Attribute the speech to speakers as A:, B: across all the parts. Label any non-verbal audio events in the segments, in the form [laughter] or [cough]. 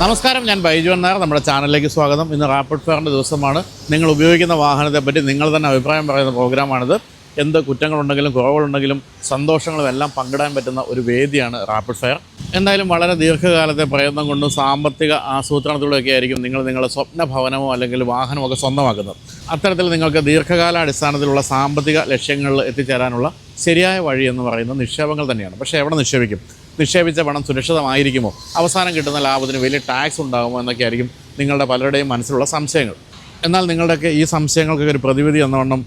A: നമസ്കാരം ഞാൻ ബൈജു നായർ നമ്മുടെ ചാനലിലേക്ക് സ്വാഗതം. ഇന്ന് റാപ്പിഡ് ഫെയറിന്റെ ദിവസമാണ്. നിങ്ങൾ ഉപയോഗിക്കുന്ന വാഹനത്തെ പറ്റി നിങ്ങൾ തന്നെ അഭിപ്രായം പറയുന്ന പ്രോഗ്രാമാണിത്. എന്ത് കുറ്റങ്ങളുണ്ടെങ്കിലും കുറവുകളുണ്ടെങ്കിലും സന്തോഷങ്ങളും എല്ലാം പങ്കിടാൻ പറ്റുന്ന ഒരു വേദിയാണ് റാപ്പിഡ് ഫയർ. എന്തായാലും വളരെ ദീർഘകാലത്തെ പ്രയത്നം കൊണ്ടും സാമ്പത്തിക ആസൂത്രണത്തിലൂടെയൊക്കെ ആയിരിക്കും നിങ്ങൾ നിങ്ങളുടെ സ്വപ്ന ഭവനമോ അല്ലെങ്കിൽ വാഹനമോ ഒക്കെ സ്വന്തമാക്കുന്നത്. അത്തരത്തിൽ നിങ്ങൾക്ക് ദീർഘകാലാടിസ്ഥാനത്തിലുള്ള സാമ്പത്തിക ലക്ഷ്യങ്ങളിൽ എത്തിച്ചേരാനുള്ള ശരിയായ വഴി എന്ന് പറയുന്നത് നിക്ഷേപങ്ങൾ തന്നെയാണ്. പക്ഷേ എവിടെ നിക്ഷേപിക്കും? നിക്ഷേപിച്ച പണം സുരക്ഷിതമായിരിക്കുമോ? അവസാനം കിട്ടുന്ന ലാഭത്തിന് വലിയ ടാക്സ് ഉണ്ടാകുമോ എന്നൊക്കെ ആയിരിക്കും നിങ്ങളുടെ പലരുടെയും മനസ്സിലുള്ള സംശയങ്ങൾ. എന്നാൽ നിങ്ങളുടെയൊക്കെ ഈ സംശയങ്ങൾക്കൊക്കെ ഒരു പ്രതിവിധി എന്നവണ്ണം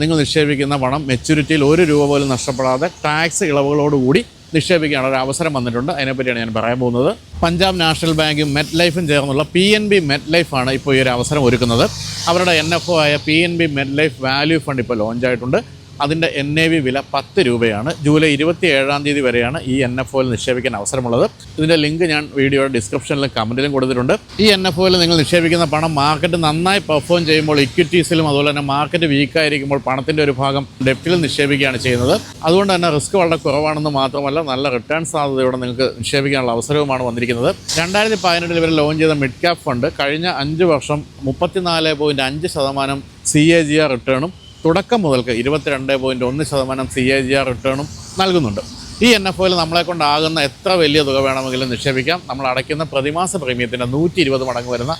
A: നിങ്ങൾ നിക്ഷേപിക്കുന്ന പണം മെച്യൂരിറ്റിയിൽ ഒരു രൂപ പോലും നഷ്ടപ്പെടാതെ ടാക്സ് ഇളവുകളോടുകൂടി നിക്ഷേപിക്കാനുള്ള ഒരു അവസരം വന്നിട്ടുണ്ട്. അതിനെപ്പറ്റിയാണ് ഞാൻ പറയാൻ പോകുന്നത്. പഞ്ചാബ് നാഷണൽ ബാങ്കും മെറ്റ് ലൈഫും ചേർന്നുള്ള പി എൻ ബി മെറ്റ് ലൈഫാണ് ഇപ്പോൾ ഈ ഒരു അവസരം ഒരുക്കുന്നത്. അവരുടെ എൻ എഫ് ഒ ആയ P N B MetLife value fund ഇപ്പോൾ ലോഞ്ചായിട്ടുണ്ട് അതിന്റെ എൻ എ വി വില പത്ത് രൂപയാണ്. ജൂലൈ ഇരുപത്തി ഏഴാം തീയതി വരെയാണ് ഈ എൻ എഫ് ഒയിൽ നിക്ഷേപിക്കാൻ അവസരമുള്ളത്. ഇതിന്റെ ലിങ്ക് ഞാൻ വീഡിയോയുടെ ഡിസ്ക്രിപ്ഷനിലും കമന്റിലും കൊടുത്തിട്ടുണ്ട്. ഈ എൻ എഫ് ഒയിൽ നിങ്ങൾ നിക്ഷേപിക്കുന്ന പണം മാർക്കറ്റ് നന്നായി പെർഫോം ചെയ്യുമ്പോൾ ഇക്വിറ്റീസിലും അതുപോലെ തന്നെ മാർക്കറ്റ് വീക്കായിരിക്കുമ്പോൾ പണത്തിന്റെ ഒരു ഭാഗം ഡെപ്റ്റിൽ നിക്ഷേപിക്കുകയാണ് ചെയ്യുന്നത്. അതുകൊണ്ട് തന്നെ റിസ്ക് വളരെ കുറവാണെന്ന് മാത്രമല്ല നല്ല റിട്ടേൺ സാധ്യതയോടെ നിങ്ങൾക്ക് നിക്ഷേപിക്കാനുള്ള അവസരവുമാണ് വന്നിരിക്കുന്നത്. രണ്ടായിരത്തി പതിനെട്ടിൽ ഇവർ ലോഞ്ച് ചെയ്ത മിഡ് ക്യാപ് ഫണ്ട് കഴിഞ്ഞ അഞ്ച് വർഷം മുപ്പത്തിനാല് പോയിന്റ് അഞ്ച് ശതമാനം സി എ ജി ആർ റിട്ടേണും തുടക്കം മുതൽക്ക് ഇരുപത്തിരണ്ട് പോയിന്റ് ഒന്ന് ശതമാനം സി എ ജി ആർ റിട്ടേണും നൽകുന്നുണ്ട്. ഈ എൻ എഫ് ഒയിൽ നമ്മളെ കൊണ്ടാകുന്ന എത്ര വലിയ തുക വേണമെങ്കിലും നിക്ഷേപിക്കാം. നമ്മൾ അടയ്ക്കുന്ന പ്രതിമാസ പ്രീമിയത്തിന്റെ നൂറ്റി ഇരുപത് മടങ്ങ് വരുന്ന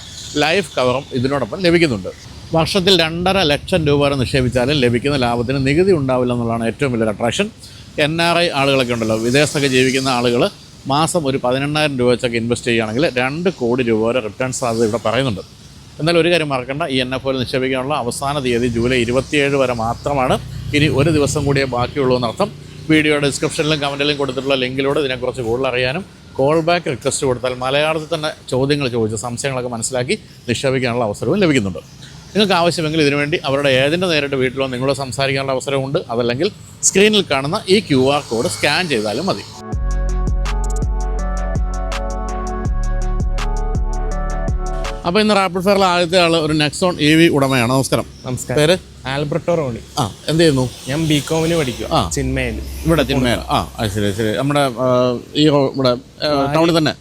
A: ലൈഫ് കവറും ഇതിനോടൊപ്പം ലഭിക്കുന്നുണ്ട്. വർഷത്തിൽ രണ്ടര ലക്ഷം രൂപ വരെ നിക്ഷേപിച്ചാലും ലഭിക്കുന്ന ലാഭത്തിന് നികുതി ഉണ്ടാവില്ല എന്നുള്ളതാണ് ഏറ്റവും വലിയൊരു അട്രാക്ഷൻ എൻ ആർ ഐ ആളുകളൊക്കെ ഉണ്ടല്ലോ. വിദേശത്തൊക്കെ ജീവിക്കുന്ന ആളുകൾ മാസം ഒരു പതിനെണ്ണായിരം രൂപ വെച്ചൊക്കെ ഇൻവെസ്റ്റ് ചെയ്യുകയാണെങ്കിൽ രണ്ട് കോടി രൂപ വരെ റിട്ടേൺ സാധ്യത ഇവിടെ പറയുന്നുണ്ട്. എന്നാൽ ഒരു കാര്യം മറക്കണ്ട ഈ എൻ എഫ് ഒയിൽ നിക്ഷേപിക്കാനുള്ള അവസാന തീയതി ജൂലൈ ഇരുപത്തിയേഴ് വരെ മാത്രമാണ്. ഇനി ഒരു ദിവസം കൂടിയേ ബാക്കിയുള്ളൂ എന്നർത്ഥം. വീഡിയോയുടെ ഡിസ്ക്രിപ്ഷനിലും കമന്റിലും കൊടുത്തിട്ടുള്ള ലിങ്കിലൂടെ ഇതിനെക്കുറിച്ച് കൂടുതൽ അറിയാനും കോൾ ബാക്ക് റിക്വസ്റ്റ് കൊടുത്താൽ മലയാളത്തിൽ തന്നെ ചോദ്യങ്ങൾ ചോദിച്ച് സംശയങ്ങളൊക്കെ മനസ്സിലാക്കി നിക്ഷേപിക്കാനുള്ള അവസരവും ലഭിക്കുന്നുണ്ട്. നിങ്ങൾക്ക് ആവശ്യമെങ്കിൽ ഇതിനുവേണ്ടി അവരുടെ ഏജന്റ് നേരിട്ട് വീട്ടിലോ നിങ്ങളോ സംസാരിക്കാനുള്ള അവസരമുണ്ട്. അതല്ലെങ്കിൽ സ്ക്രീനിൽ കാണുന്ന ഈ ക്യു കോഡ് സ്കാൻ ചെയ്താലും മതി. അപ്പോൾ ഇന്ന് റാപ്പിഡ് ഫയറിൽ ആദ്യത്തെ ആൾ ഒരു നെക്സോൺ എ വി ഉടമയാണ്. നമസ്കാരം.
B: നമസ്കാരം.
A: പേര്?
B: Alberto Ronnie.
A: ആ എന്ത് ചെയ്യുന്നു
B: ഞാൻ ബി കോമിന് പഠിക്കും
A: ആ.
B: ചിന്മയിൽ.
A: ഇവിടെ ചിന്മയിൽ. ആ ശരി ശരി. നമ്മുടെ ഈ ഇവിടെ ടൗണിൽ തന്നെ?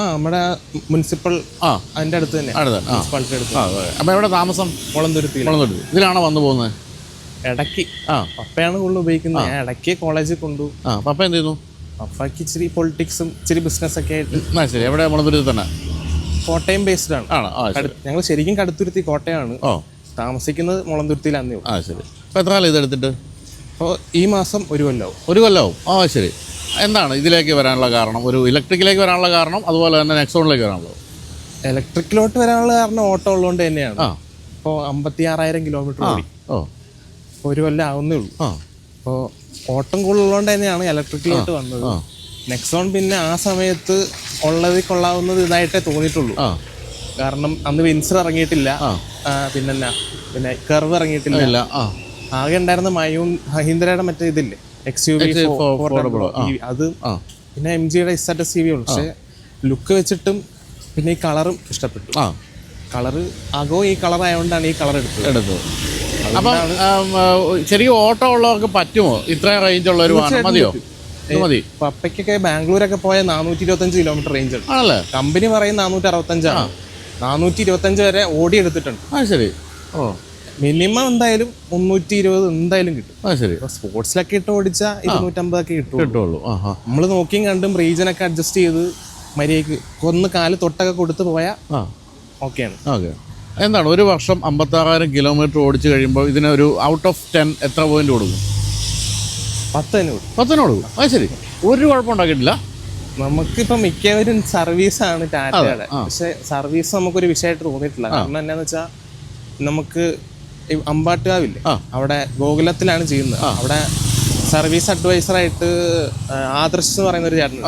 B: ആ നമ്മുടെ മുനിസിപ്പൽ
A: ആ.
B: അതിന്റെ അടുത്ത് തന്നെ.
A: അടുത്ത് തന്നെ.
B: മുനിസിപ്പാലിറ്റി അടുത്ത്
A: അപ്പോൾ എവിടെ താമസം?
B: കുളന്തുരുത്തിയിൽ
A: മുളന്തൊടി ഇതിലാണോ വന്നു പോകുന്നത്
B: ഇടയ്ക്ക്.
A: ആ.
B: പപ്പയാണ് കൂടുതൽ ഉപയോഗിക്കുന്നത്. ഞാൻ ഇടയ്ക്ക് കോളേജിൽ കൊണ്ടു.
A: ആ പപ്പ എന്ത് ചെയ്യുന്നു
B: പപ്പയ്ക്ക് ഇച്ചിരി പൊളിറ്റിക്സും ഇച്ചിരി ബിസിനസ്സൊക്കെ ആയിട്ട്.
A: ശരി. എവിടെ? മുളന്തൊടി തന്നെ.
B: കോട്ടയം ബേസ്ഡ് ആണ്.
A: ആണോ? ആ ശരി.
B: ഞങ്ങൾ ശരിക്കും കടുത്തുരുത്തി കോട്ടയമാണ്
A: ഓ.
B: താമസിക്കുന്നത് മുളന്തുരുത്തിയിലാന്നേ
A: ആ ശരി. അപ്പോൾ എത്ര കാലം ഇതെടുത്തിട്ട്?
B: അപ്പോൾ ഈ മാസം ഒരു കൊല്ലവും.
A: ഒരു കൊല്ലവും. ആ ശരി. എന്താണ് ഇതിലേക്ക് വരാനുള്ള കാരണം? ഒരു ഇലക്ട്രിക്കിലേക്ക് വരാനുള്ള കാരണം അതുപോലെ തന്നെ നെക്സോണിലേക്ക് വരാനുള്ളത്?
B: ഇലക്ട്രിക്കിലോട്ട് വരാനുള്ള കാരണം ഓട്ടോ ഉള്ളതുകൊണ്ട് തന്നെയാണ്.
A: ആ.
B: ഇപ്പോൾ അമ്പത്തി ആറായിരം കിലോമീറ്റർ ഓടി.
A: ഓ.
B: ഒരു കൊല്ലം ആവുന്നേ ഉള്ളൂ.
A: ആ.
B: അപ്പോൾ ഓട്ടം കൂടുതലുള്ളതുകൊണ്ട് തന്നെയാണ് ഇലക്ട്രിക്കിലോട്ട് വന്നത്.
A: ആ.
B: നെക്സോൺ പിന്നെ ആ സമയത്ത് ഉള്ളത് കൊള്ളാവുന്നത് ഇതായിട്ടേ തോന്നിയിട്ടുള്ളൂ. കാരണം അന്ന് വിൻസർ ഇറങ്ങിയിട്ടില്ല. പിന്നെ പിന്നെ കർവ് ഇറങ്ങിയിട്ടില്ല. ആകെ ഉണ്ടായിരുന്ന മയൂൺ മഹീന്ദ്രയുടെ മറ്റേ ഇതില്ലേ? എക്സ് യു വി അത് പിന്നെ എം ജിയുടെ ഇസാറ്റ് സി വി ഉള്ളു. പക്ഷേ ലുക്ക് വെച്ചിട്ടും പിന്നെ ഈ കളറും ഇഷ്ടപ്പെട്ടു. കളറ് അകോ ഈ കളർ ആയതുകൊണ്ടാണ് ഈ കളർ എടുത്തത്.
A: എടുത്തത്. അപ്പം ചെറിയ ശരിക്കും ഓട്ടോ ഉള്ളവർക്ക് പറ്റുമോ? ഇത്രയും റേഞ്ച് ഉള്ള ഒരു വാഹനം മതിയോ? മതി.
B: പപ്പയ്ക്കൊക്കെ ബാംഗ്ലൂരൊക്കെ പോയ നാനൂറ്റി ഇരുപത്തഞ്ച് കിലോമീറ്റർ റേഞ്ച് ഉണ്ട്
A: ആണല്ലേ?
B: കമ്പനി പറയും നാനൂറ്റി അറുപത്തഞ്ചാണ് നാനൂറ്റി ഇരുപത്തഞ്ച് വരെ ഓടി എടുത്തിട്ടുണ്ട്.
A: ആ ശരി. ഓ.
B: മിനിമം എന്തായാലും മുന്നൂറ്റി ഇരുപത് എന്തായാലും കിട്ടും.
A: ആ ശരി.
B: സ്പോർട്സിലൊക്കെ ഇട്ട് ഓടിച്ചാൽ ഇരുന്നൂറ്റമ്പതൊക്കെ കിട്ടും
A: കിട്ടുള്ളൂ.
B: നമ്മൾ നോക്കിയും കണ്ടും റീജനൊക്കെ അഡ്ജസ്റ്റ് ചെയ്ത് മര്യാദയ്ക്ക് കൊന്ന് കാൽ തൊട്ടൊക്കെ കൊടുത്ത് പോയാൽ ഓക്കെയാണ്.
A: ഓക്കെ. എന്താണ്? ഒരു വർഷം അമ്പത്താറായിരം കിലോമീറ്റർ ഓടിച്ചു കഴിയുമ്പോൾ ഇതിനൊരു ഔട്ട് ഓഫ് ടെൻ എത്ര പോയിന്റ് കൊടുക്കും?
B: പത്ത് തന്നെ കൊടുക്കും
A: പത്തിന് കൊടുക്കും അത് ശരി. ഒരു കുഴപ്പം ഉണ്ടാക്കിയിട്ടില്ല.
B: നമുക്കിപ്പോ മിക്കവരും സർവീസ് ആണ് ടാറ്റയുടെ പക്ഷെ സർവീസ് നമുക്കൊരു വിഷയമായിട്ട് തോന്നിയിട്ടില്ല. കാരണം എന്നാന്ന് വെച്ചാൽ നമുക്ക് അമ്പാട്ടുകാവില്ലേ. അവിടെ ഗോകുലത്തിലാണ് ചെയ്യുന്നത്. അവിടെ സർവീസ് അഡ്വൈസറായിട്ട് ആദർശ് എന്ന് പറയുന്ന ഒരു ചേട്ടൻ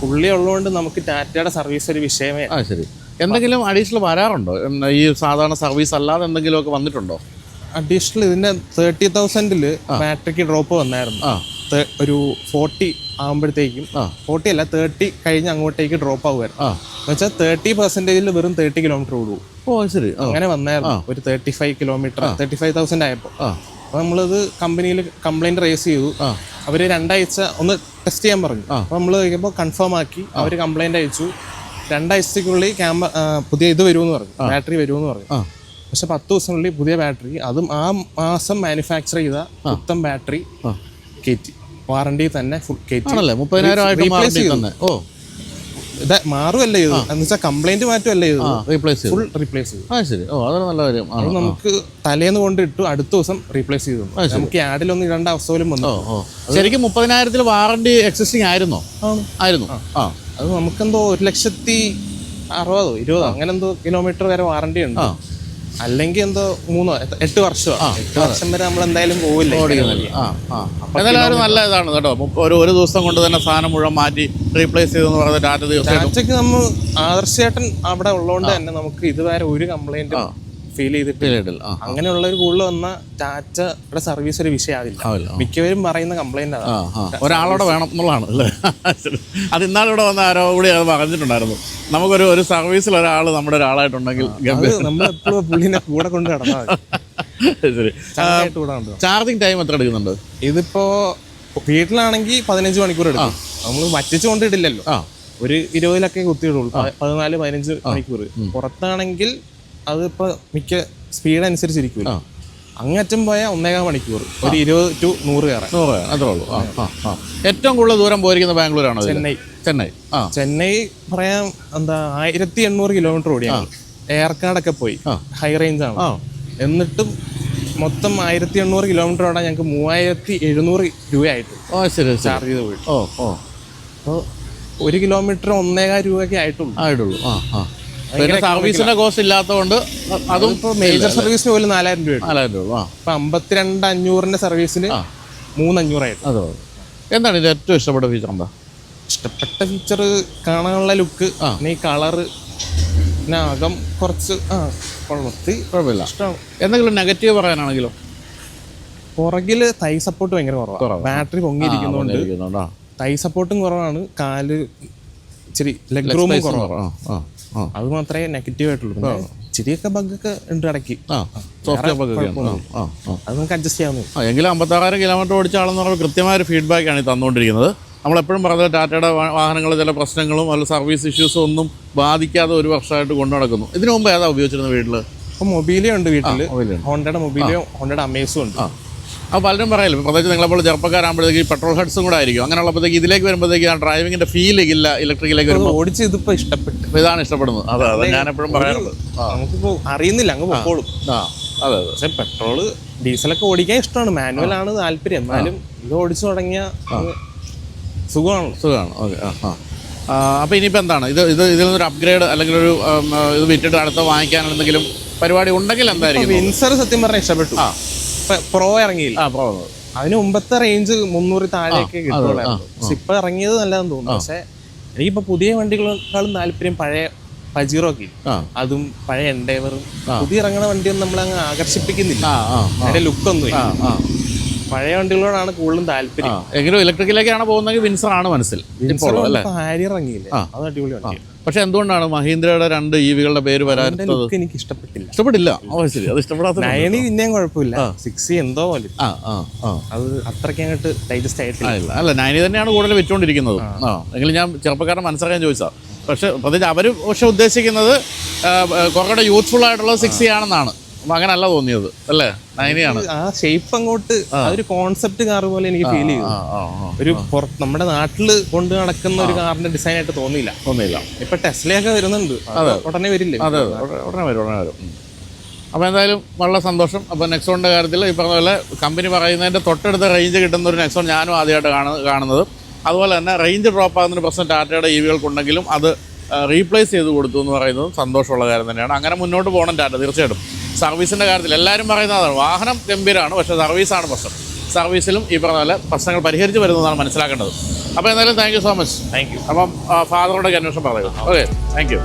B: പുള്ളി ഉള്ളതുകൊണ്ട് നമുക്ക് ടാറ്റയുടെ സർവീസ് ഒരു വിഷയമേ.
A: ശരി. എന്തെങ്കിലും അഡീഷണൽ വരാറുണ്ടോ? ഈ സാധാരണ സർവീസ് അല്ലാതെ എന്തെങ്കിലുമൊക്കെ വന്നിട്ടുണ്ടോ?
B: അഡീഷണൽ ഇതിന്റെ തേർട്ടി തൗസൻഡിൽ മാട്രിക് ഡ്രോപ്പ് വന്നായിരുന്നു. ഒരു ഫോർട്ടി ആകുമ്പോഴത്തേക്കും. ഫോർട്ടി അല്ല തേർട്ടി കഴിഞ്ഞ് അങ്ങോട്ടേക്ക് ഡ്രോപ്പ് ആവുമായിരുന്നു.
A: വെച്ചാൽ
B: എന്നുവെച്ചാൽ തേർട്ടി പെർസെന്റേജിൽ വെറും തേർട്ടി കിലോമീറ്റർ ഓടും
A: ഓ ശരി.
B: അങ്ങനെ വന്നായിരുന്നു ഒരു thirty five kilometre thirty five thousand ആയപ്പോൾ
A: അപ്പൊ
B: അപ്പോൾ നമ്മളത് കമ്പനിയിൽ കംപ്ലൈന്റ് റേസ് ചെയ്തു. അവർ രണ്ടാഴ്ച ഒന്ന് ടെസ്റ്റ് ചെയ്യാൻ പറഞ്ഞു. അപ്പോൾ നമ്മൾ കഴിക്കുമ്പോൾ കൺഫേം ആക്കി. അവർ കംപ്ലൈന്റ് അയച്ചു. രണ്ടാഴ്ചക്കുള്ളിൽ ക്യാമ്പ പുതിയ ഇത് വരുമെന്ന് പറഞ്ഞു. ബാറ്ററി വരുമെന്ന് പറഞ്ഞു. പക്ഷെ പത്ത് ദിവസത്തിനുള്ളിൽ പുതിയ ബാറ്ററി അതും ആ മാസം മാനുഫാക്ചർ ചെയ്ത മൊത്തം ബാറ്ററി. കയറ്റി. വാറണ്ടി തന്നെ ഫുൾ കയറ്റി.
A: ഓ
B: ഇത് മാറുമല്ല ചെയ്തു? എന്ന് വെച്ചാൽ കംപ്ലൈന്റ് മാറ്റുമല്ല ചെയ്തു?
A: റീപ്ലേസ്
B: ഫുൾ റീപ്ലേസ് ചെയ്തു.
A: ആ ശരി. ഓ അതൊരു നല്ല കാര്യം
B: അത് നമുക്ക് തലേന്ന് കൊണ്ട് ഇട്ടു അടുത്ത ദിവസം റീപ്ലേസ് ചെയ്തു. നമുക്ക് ആഡിലൊന്നും ഇടേണ്ട അവസ്ഥ പോലും വന്നു.
A: ശരിക്കും മുപ്പതിനായിരത്തിൽ വാറണ്ടി എക്സിസ്റ്റിംഗ് ആയിരുന്നോ? ആയിരുന്നു. ആ.
B: അത് നമുക്കെന്തോ ഒരു ലക്ഷത്തി അറുപതോ ഇരുപതോ അങ്ങനെന്തോ കിലോമീറ്റർ വരെ വാറണ്ടി ഉണ്ട്. അല്ലെങ്കിൽ എന്തോ മൂന്നോ എട്ട് വർഷമോ എട്ട് വർഷം വരെ നമ്മൾ എന്തായാലും പോവില്ല
A: എന്നാലും ഒരു നല്ല ഇതാണ് കേട്ടോ. ഒരു ഒരു ദിവസം കൊണ്ട് തന്നെ സാധനം മുഴുവൻ മാറ്റി റീപ്ലേസ് ചെയ്തെന്ന് പറഞ്ഞ ടാറ്റ ദിവസം
B: നമ്മൾ ആദർശേട്ടൻ അവിടെ ഉള്ളതുകൊണ്ട് തന്നെ നമുക്ക് ഇതുവരെ ഒരു കംപ്ലൈന്റും ഫീൽ ചെയ്തിട്ട് അങ്ങനെയുള്ള ഒരു കൂടുതൽ വന്ന ടാറ്റയുടെ സർവീസ് ഒരു വിഷയമാവില്ല. മിക്കവരും പറയുന്ന കംപ്ലൈന്റ് അതാണ്
A: ഒരാളോടെ വേണം എന്നുള്ളതാണ് അല്ലേ. അത് ഇന്നാളിവിടെ വന്ന ആരോ കൂടി അത് പറഞ്ഞിട്ടുണ്ടായിരുന്നു. നമുക്കൊരു ഒരു സർവീസിൽ ഒരാൾ നമ്മുടെ ഒരാളായിട്ടുണ്ടെങ്കിൽ
B: നമ്മളെപ്പോഴും പുള്ളിനെ കൂടെ കൊണ്ട് നടന്നാൽ
A: ശരി. ചാർജിങ് ടൈം എത്ര എടുക്കുന്നുണ്ട്?
B: ഇതിപ്പോ വീട്ടിലാണെങ്കിൽ പതിനഞ്ച് മണിക്കൂർ എടുക്കും. നമ്മൾ വറ്റിച്ചു കൊണ്ടിട്ടില്ലല്ലോ.
A: ആ.
B: ഒരു ഇരുപതിലൊക്കെ കുത്തിയിടുള്ളൂ. പതിനാല് പതിനഞ്ച് മണിക്കൂർ പുറത്താണെങ്കിൽ അതിപ്പോ മിക്ക സ്പീഡ് അനുസരിച്ചിരിക്കും അങ്ങറ്റം പോയാൽ ഒന്നേകാൽ മണിക്കൂർ. ഒരു ഇരുപത് ടു നൂറ് കയറാൻ.
A: നൂറ് അത്രേ ഉള്ളൂ. ആ ആ ഏറ്റവും കൂടുതൽ ദൂരം പോയിരിക്കുന്ന ബാംഗ്ലൂരാണോ?
B: ചെന്നൈ.
A: ചെന്നൈ. ആ.
B: ചെന്നൈ പറയാൻ എന്താ ആയിരത്തി എണ്ണൂറ് കിലോമീറ്റർ ഓടിയാണ്. ഏർക്കാടൊക്കെ പോയി. ഹൈ റേഞ്ച് ആണ്. എന്നിട്ടും മൊത്തം ആയിരത്തി എണ്ണൂറ് കിലോമീറ്റർ ഓടാൻ ഞങ്ങൾക്ക് മൂവായിരത്തി എഴുന്നൂറ് രൂപയായിട്ട്.
A: ഓ ശരി
B: ചാർജ് ചെയ്ത് പോയി
A: ഓ ഓ.
B: അപ്പോൾ ഒരു കിലോമീറ്റർ ഒന്നേകാൽ രൂപയൊക്കെ ആയിട്ടുള്ളൂ.
A: ആയിട്ടുള്ളൂ. ആ ആ. പിന്നെ സർവീസിന്റെ കോസ്റ്റ് ഇല്ലാത്തതുകൊണ്ട് അതും
B: ഇപ്പോൾ മേജർ സർവീസിന് പോലും നാലായിരം രൂപ
A: നാലായിരം രൂപ ആ.
B: ഇപ്പൊ അമ്പത്തിരണ്ട് അഞ്ഞൂറിന്റെ സർവീസിന് മൂന്നഞ്ഞൂറായിട്ട്
A: അതെ എന്താണ് ഇത് ഏറ്റവും ഇഷ്ടപ്പെട്ട ഫീച്ചർ എന്താ?
B: ഇഷ്ടപ്പെട്ട ഫീച്ചർ കാണാനുള്ള ലുക്ക് പിന്നെ ഈ കളറ് പിന്നെ അകം കുറച്ച് ആ കുഴപ്പത്തി
A: കുഴപ്പമില്ല.
B: ഇഷ്ടമാണ്.
A: എന്തെങ്കിലും നെഗറ്റീവ് പറയാനാണെങ്കിലോ?
B: പുറകിൽ തൈ സപ്പോർട്ട് ഭയങ്കര കുറവാണ് ബാറ്ററി പൊങ്ങിയിരിക്കുന്നതുകൊണ്ട് തൈ സപ്പോർട്ടും കുറവാണ്. കാൽ ഇച്ചിരി ലെഗ് റൂമും കുറവാണ്
A: ആ ആ ആ.
B: അത് മാത്രമേ നെഗറ്റീവ് ആയിട്ടുള്ളൂ. പിന്നെ ഇച്ചിരിയൊക്കെ ബഗ്ഗൊക്കെ ഉണ്ട് ഇടയ്ക്ക്.
A: സോഫ്റ്റ്വെയർ
B: അത് നമുക്ക് അഡ്ജസ്റ്റ് ചെയ്യാവുന്നേ
A: എങ്കിലും അമ്പത്താറായിരം കിലോമീറ്റർ ഓടിച്ച ആളെന്ന് പറഞ്ഞാൽ കൃത്യമായ ഒരു ഫീഡ്ബാക്കാണ് ഈ തന്നുകൊണ്ടിരിക്കുന്നത് നമ്മളെപ്പോഴും പറഞ്ഞത് ടാറ്റയുടെ വാഹനങ്ങൾ ചില പ്രശ്നങ്ങളും അല്ല സർവീസ് ഇഷ്യൂസും ഒന്നും ബാധിക്കാതെ ഒരു വർഷമായിട്ട് കൊണ്ടു നടക്കുന്നു. ഇതിനു മുമ്പ് ഏതാ ഉപയോഗിച്ചിരുന്നത് വീട്ടിൽ
B: മൊബീലിയോ ഉണ്ട്
A: വീട്ടിൽ.
B: ഹോണ്ടയുടെ മൊബീലിയോ ഹോണ്ടയുടെ അമേസും ഉണ്ട്.
A: അപ്പോൾ പലരും പറയല്ലോ പ്രത്യേകിച്ച് നിങ്ങളെപ്പോൾ ചെറുപ്പക്കാരാകുമ്പോഴത്തേക്ക് ഈ പെട്രോൾ ഹെഡ്സും കൂടെ ആയിരിക്കും. അങ്ങനെയുള്ളപ്പോഴത്തേക്ക് ഇതിലേക്ക് വരുമ്പോഴത്തേക്ക് ആ ഡ്രൈവിങ്ങിന്റെ ഫീൽ ഇല്ല ഇലക്ട്രിക്കിലേക്ക് വരുമ്പോൾ
B: ഓടിച്ച് ഇതിപ്പോൾ ഇഷ്ടപ്പെട്ടു.
A: ഇതാണ് ഇഷ്ടപ്പെടുന്നത്. അതെ അതെ ഞാനെപ്പോഴും പറയാറുണ്ട് ആ.
B: നമുക്കിപ്പോ അറിയുന്നില്ല അങ്ങ് പോകും
A: ആ അതെ അതെ.
B: പക്ഷേ പെട്രോൾ ഡീസലൊക്കെ ഓടിക്കാൻ ഇഷ്ടമാണ്. മാനുവൽ ആണ് താല്പര്യം. എന്നാലും ഇത് ഓടിച്ചു തുടങ്ങിയ സുഖമാണ്.
A: സുഖമാണ്. ഓക്കെ ആ ആ. അപ്പോൾ ഇനിയിപ്പോൾ എന്താണ്? ഇത് ഇത് ഇതിൽ നിന്നൊരു അപ്ഗ്രേഡ് അല്ലെങ്കിൽ ഒരു ഇത് വിറ്റിട്ട് അടുത്ത വാങ്ങിക്കാൻ എന്തെങ്കിലും പരിപാടി ഉണ്ടെങ്കിൽ എന്തായിരിക്കും?
B: വിൻസർ സത്യം പറഞ്ഞാൽ ഇഷ്ടപ്പെട്ടു. പ്രോ ഇറങ്ങിയില്ല.
A: ആ പ്രോ
B: അതിന് മുമ്പത്തെ റേഞ്ച് മുന്നൂറ് താഴെയൊക്കെ കിട്ടുള്ളായിരുന്നു പക്ഷെ ഇപ്പൊ ഇറങ്ങിയത് നല്ലതെന്ന് തോന്നുന്നു. പക്ഷെ എനിക്കിപ്പോ പുതിയ വണ്ടികളെക്കാളും താല്പര്യം പഴയ പജീറോ ഒക്കെ. അതും പഴയ എൻഡേവറും പുതിയ ഇറങ്ങുന്ന വണ്ടിയൊന്നും നമ്മളെ അങ്ങ് ആകർഷിപ്പിക്കുന്നില്ല അതിന്റെ ലുക്കൊന്നും പഴയ വണ്ടികളോടാണ് കൂടുതലും താല്പര്യം.
A: എങ്കിലും ഇലക്ട്രിക്കിലേക്കാണ് പോകുന്നെങ്കിൽ വിൻസർ ആണ് മനസ്സിൽ.
B: ഇറങ്ങിയില്ലേ? അത്
A: പക്ഷെ എന്തുകൊണ്ടാണ് മഹീന്ദ്രയുടെ രണ്ട് ജീവികളുടെ പേര്
B: വരാൻ എനിക്ക് ഇഷ്ടപ്പെട്ടില്ല.
A: ഇഷ്ടപ്പെട്ടില്ല. ഓ ശരി. അത് ഇഷ്ടപ്പെടാത്ത
B: നയനി പിന്നെയും കുഴപ്പമില്ല. സിക്സ് എന്തോ പോലെ.
A: ആ ആ ആ.
B: അത് അത്രയ്ക്ക് അങ്ങോട്ട് ഡൈജസ്റ്റ് ആയിട്ടില്ല.
A: അല്ല നയനി തന്നെയാണ് കൂടുതൽ വെച്ചുകൊണ്ടിരിക്കുന്നത് ആ. എങ്കിലും ഞാൻ ചെറുപ്പക്കാരൻ മനസ്സിലാക്കാൻ ചോദിച്ചാ പക്ഷെ പ്രത്യേകിച്ച് അവർ പക്ഷെ ഉദ്ദേശിക്കുന്നത് കുറേ യൂത്ത്ഫുൾ ആയിട്ടുള്ള സിക്സ് ആണെന്നാണ്. അപ്പം അങ്ങനല്ല തോന്നിയത് അല്ലേ? നയനിയാണ്.
B: ആ ഷേപ്പ് അങ്ങോട്ട് ആ. ഒരു കോൺസെപ്റ്റ് കാർ പോലെ എനിക്ക് ഫീൽ ചെയ്തു. ഒരു നമ്മുടെ നാട്ടിൽ കൊണ്ട് നടക്കുന്ന ഒരു കാറിന്റെ ഡിസൈൻ ആയിട്ട് തോന്നിയില്ല.
A: തോന്നിയില്ല.
B: ഇപ്പൊ ടെസ്ലയൊക്കെ വരുന്നുണ്ട്. അത് ഉടനെ വരില്ലേ?
A: അതെ അതെ. ഉടനെ- ഉടനെ വരും ഉടനെ വരും. ഉം. അപ്പോൾ എന്തായാലും വളരെ സന്തോഷം. അപ്പോൾ നെക്സോണിന്റെ കാര്യത്തിൽ ഈ പറഞ്ഞ പോലെ കമ്പനി പറയുന്നതിന്റെ തൊട്ടടുത്ത റേഞ്ച് കിട്ടുന്ന ഒരു നെക്സോൺ ഞാനും ആദ്യമായിട്ട് കാണുന്നത് കാണുന്നത്. അതുപോലെ തന്നെ റേഞ്ച് ഡ്രോപ്പ് ആകുന്നൊരു പ്രശ്നം ടാറ്റയുടെ ഇ വികൾക്കുണ്ടെങ്കിലും അത് റീപ്ലേസ് ചെയ്ത് കൊടുത്തു എന്ന് പറയുന്നതും സന്തോഷമുള്ള കാര്യം തന്നെയാണ്. അങ്ങനെ മുന്നോട്ട് പോകണം ടാറ്റ തീർച്ചയായിട്ടും. സർവീസിന്റെ കാര്യത്തിൽ എല്ലാവരും പറയുന്നത് വാഹനം ഗംഭീരമാണ് പക്ഷെ സർവീസാണ് പ്രശ്നം. സർവീസിലും ഈ പറഞ്ഞ പോലെ പ്രശ്നങ്ങൾ പരിഹരിച്ച് വരുന്നതാണ് മനസ്സിലാക്കേണ്ടത്. അപ്പോൾ എന്തായാലും thank you so much
B: thank you
A: അപ്പം ഫാദറോട് അന്വേഷണം പറയുക. ഓക്കെ. താങ്ക് യു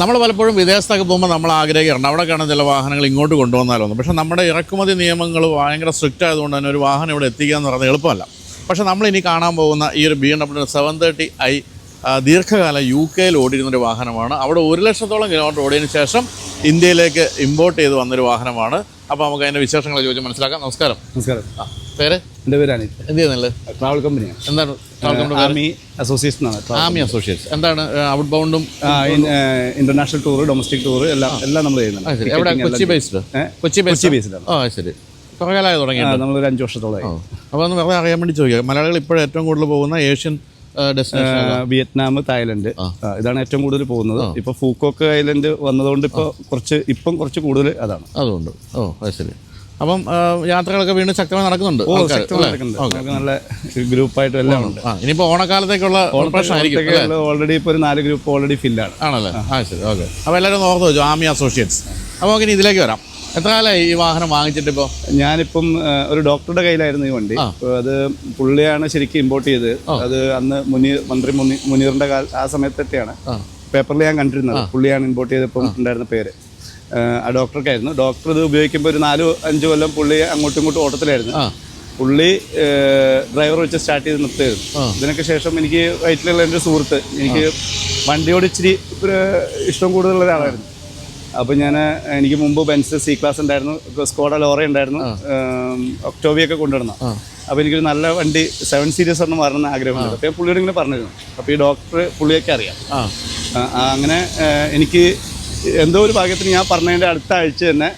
A: നമ്മൾ പലപ്പോഴും വിദേശത്തൊക്കെ പോകുമ്പോൾ നമ്മൾ ആഗ്രഹിക്കാറുണ്ട്. അവിടെ കാണുന്ന ചില വാഹനങ്ങൾ ഇങ്ങോട്ട് കൊണ്ടുവന്നാലോ പക്ഷേ നമ്മുടെ ഇറക്കുമതി നിയമങ്ങൾ ഭയങ്കര സ്ട്രിക്റ്റ് ആയതുകൊണ്ട് തന്നെ ഒരു വാഹനം ഇവിടെ എത്തിക്കുക എന്ന് പറയുന്നത് എളുപ്പമല്ല. പക്ഷേ നമ്മൾ ഇനി കാണാൻ പോകുന്ന ഈ ഒരു B M W seven thirty I ദീർഘകാലം യു കെയിൽ ഓടിയിരുന്ന ഒരു വാഹനമാണ്. അവിടെ ഒരു ലക്ഷത്തോളം കിലോമീറ്റർ ഓടിയതിനു ശേഷം ഇന്ത്യയിലേക്ക് ഇമ്പോർട്ട് ചെയ്ത് വന്നൊരു വാഹനമാണ്. അപ്പോൾ നമുക്ക് അതിന്റെ വിശേഷങ്ങൾ ചോദിച്ച് മനസ്സിലാക്കാം. നമസ്കാരം.
C: നമസ്കാരം.
A: ആ പേര്?
C: എന്റെ പേര് അനിൽ.
A: എന്ത് ചെയ്യുന്നില്ല
C: ട്രാവൽ കമ്പനിയാണ്.
A: എന്താണ് ട്രാവൽ
C: ആർമി അസോസിയേഷൻ ആണ്
A: ആമി അസോസിയേറ്റ്സ് എന്താണ് ഔട്ട് ബൗണ്ടും
C: ഇന്റർനാഷണൽ ടൂർ ഡൊമസ്റ്റിക് ടൂർ എല്ലാം എല്ലാം നമ്മൾ ചെയ്യുന്നുണ്ട്.
A: Kochi based Kochi based
C: based
A: ആ ശരി. കുറേ കാലമായി തുടങ്ങി
C: നമ്മൾ ഒരു അഞ്ച് വർഷത്തോളമായി.
A: അപ്പോൾ ഒന്ന് വെറുതെ അറിയാൻ വേണ്ടി ചോദിക്കാം. മലയാളികൾ ഇപ്പോഴും ഏറ്റവും കൂടുതൽ പോകുന്ന ഏഷ്യൻ
C: വിയറ്റ്നാം തായ്ലൻഡ്. ഇതാണ് ഏറ്റവും കൂടുതൽ പോകുന്നത്. ഇപ്പൊ ഫൂക്കോക്ക് ഐലൻഡ് വന്നതുകൊണ്ട് ഇപ്പൊ കുറച്ച് ഇപ്പം കുറച്ച് കൂടുതൽ അതാണ്.
A: അതുകൊണ്ട്. ഓ ശരി. അപ്പം യാത്രകളൊക്കെ വീണ്ടും ശക്തമായി നടക്കുന്നുണ്ട്
C: നല്ല ഗ്രൂപ്പായിട്ട് എല്ലാം ഉണ്ട്.
A: ഇനിയിപ്പോ ഇനിയിപ്പോൾ ഓണക്കാലത്തേക്കുള്ള?
C: ഓൾറെഡി ഇപ്പൊ ഒരു നാല് ഗ്രൂപ്പ് ഓൾറെഡി ഫില്ലാണ്
A: ആണല്ലേ? ആ. ശരി. ഓക്കെ. അപ്പോൾ എല്ലാവരും ഓർത്ത് വെച്ചു ആമി അസോസിയേറ്റ്സ്. അപ്പോൾ നമുക്ക് ഇനി ഇതിലേക്ക് വരാം. എത്ര കാലമായി ഈ വാഹനം വാങ്ങിച്ചിട്ട് ഇപ്പോ
C: ഞാനിപ്പം ഒരു ഡോക്ടറുടെ കയ്യിലായിരുന്നു ഈ വണ്ടി. അത് പുള്ളിയാണ് ശരിക്കും ഇമ്പോർട്ട് ചെയ്ത്. അത് അന്ന് മുനീർ മന്ത്രി മുനി- മുനീറിന്റെ കാല ആ സമയത്തൊക്കെയാണ് പേപ്പറിൽ ഞാൻ കണ്ടിരുന്നത്. പുള്ളിയാണ് ഇമ്പോർട്ട് ചെയ്തപ്പോൾ ഉണ്ടായിരുന്ന പേര്. ആ, ആ ഡോക്ടർക്കായിരുന്നു. ഡോക്ടർ ഇത് ഉപയോഗിക്കുമ്പോൾ ഒരു നാലോ അഞ്ച് കൊല്ലം പുള്ളി അങ്ങോട്ടും ഇങ്ങോട്ടും ഓട്ടത്തിലായിരുന്നു. പുള്ളി ഡ്രൈവർ വെച്ച് സ്റ്റാർട്ട് ചെയ്ത് നിർത്തുമായിരുന്നു ഇതിനൊക്കെ ശേഷം എനിക്ക് വയറ്റിലുള്ള എന്റെ സുഹൃത്ത് എനിക്ക് വണ്ടിയോട് ഇച്ചിരി ഇഷ്ടം കൂടുതലുള്ള ഒരാളായിരുന്നു. അപ്പോൾ ഞാൻ എനിക്ക് മുമ്പ് ബെൻസ് സി ക്ലാസ് ഉണ്ടായിരുന്നു സ്കോഡ ലോറ ഉണ്ടായിരുന്നു ഒക്ടോബിയൊക്കെ കൊണ്ടുവരണം അപ്പോൾ എനിക്കൊരു നല്ല വണ്ടി സെവൻ സീരീസ് ഒന്നും വരണമെന്ന് ആഗ്രഹമുണ്ട്. അപ്പോൾ പുള്ളിയോട് ഇങ്ങനെ പറഞ്ഞിരുന്നു. അപ്പോൾ ഈ ഡോക്ടർ പുള്ളിയൊക്കെ അറിയാം. അങ്ങനെ എനിക്ക് എന്തോ ഒരു ഭാഗ്യത്തിന് ഞാൻ പറഞ്ഞതിന്റെ അടുത്ത ആഴ്ച തന്നെ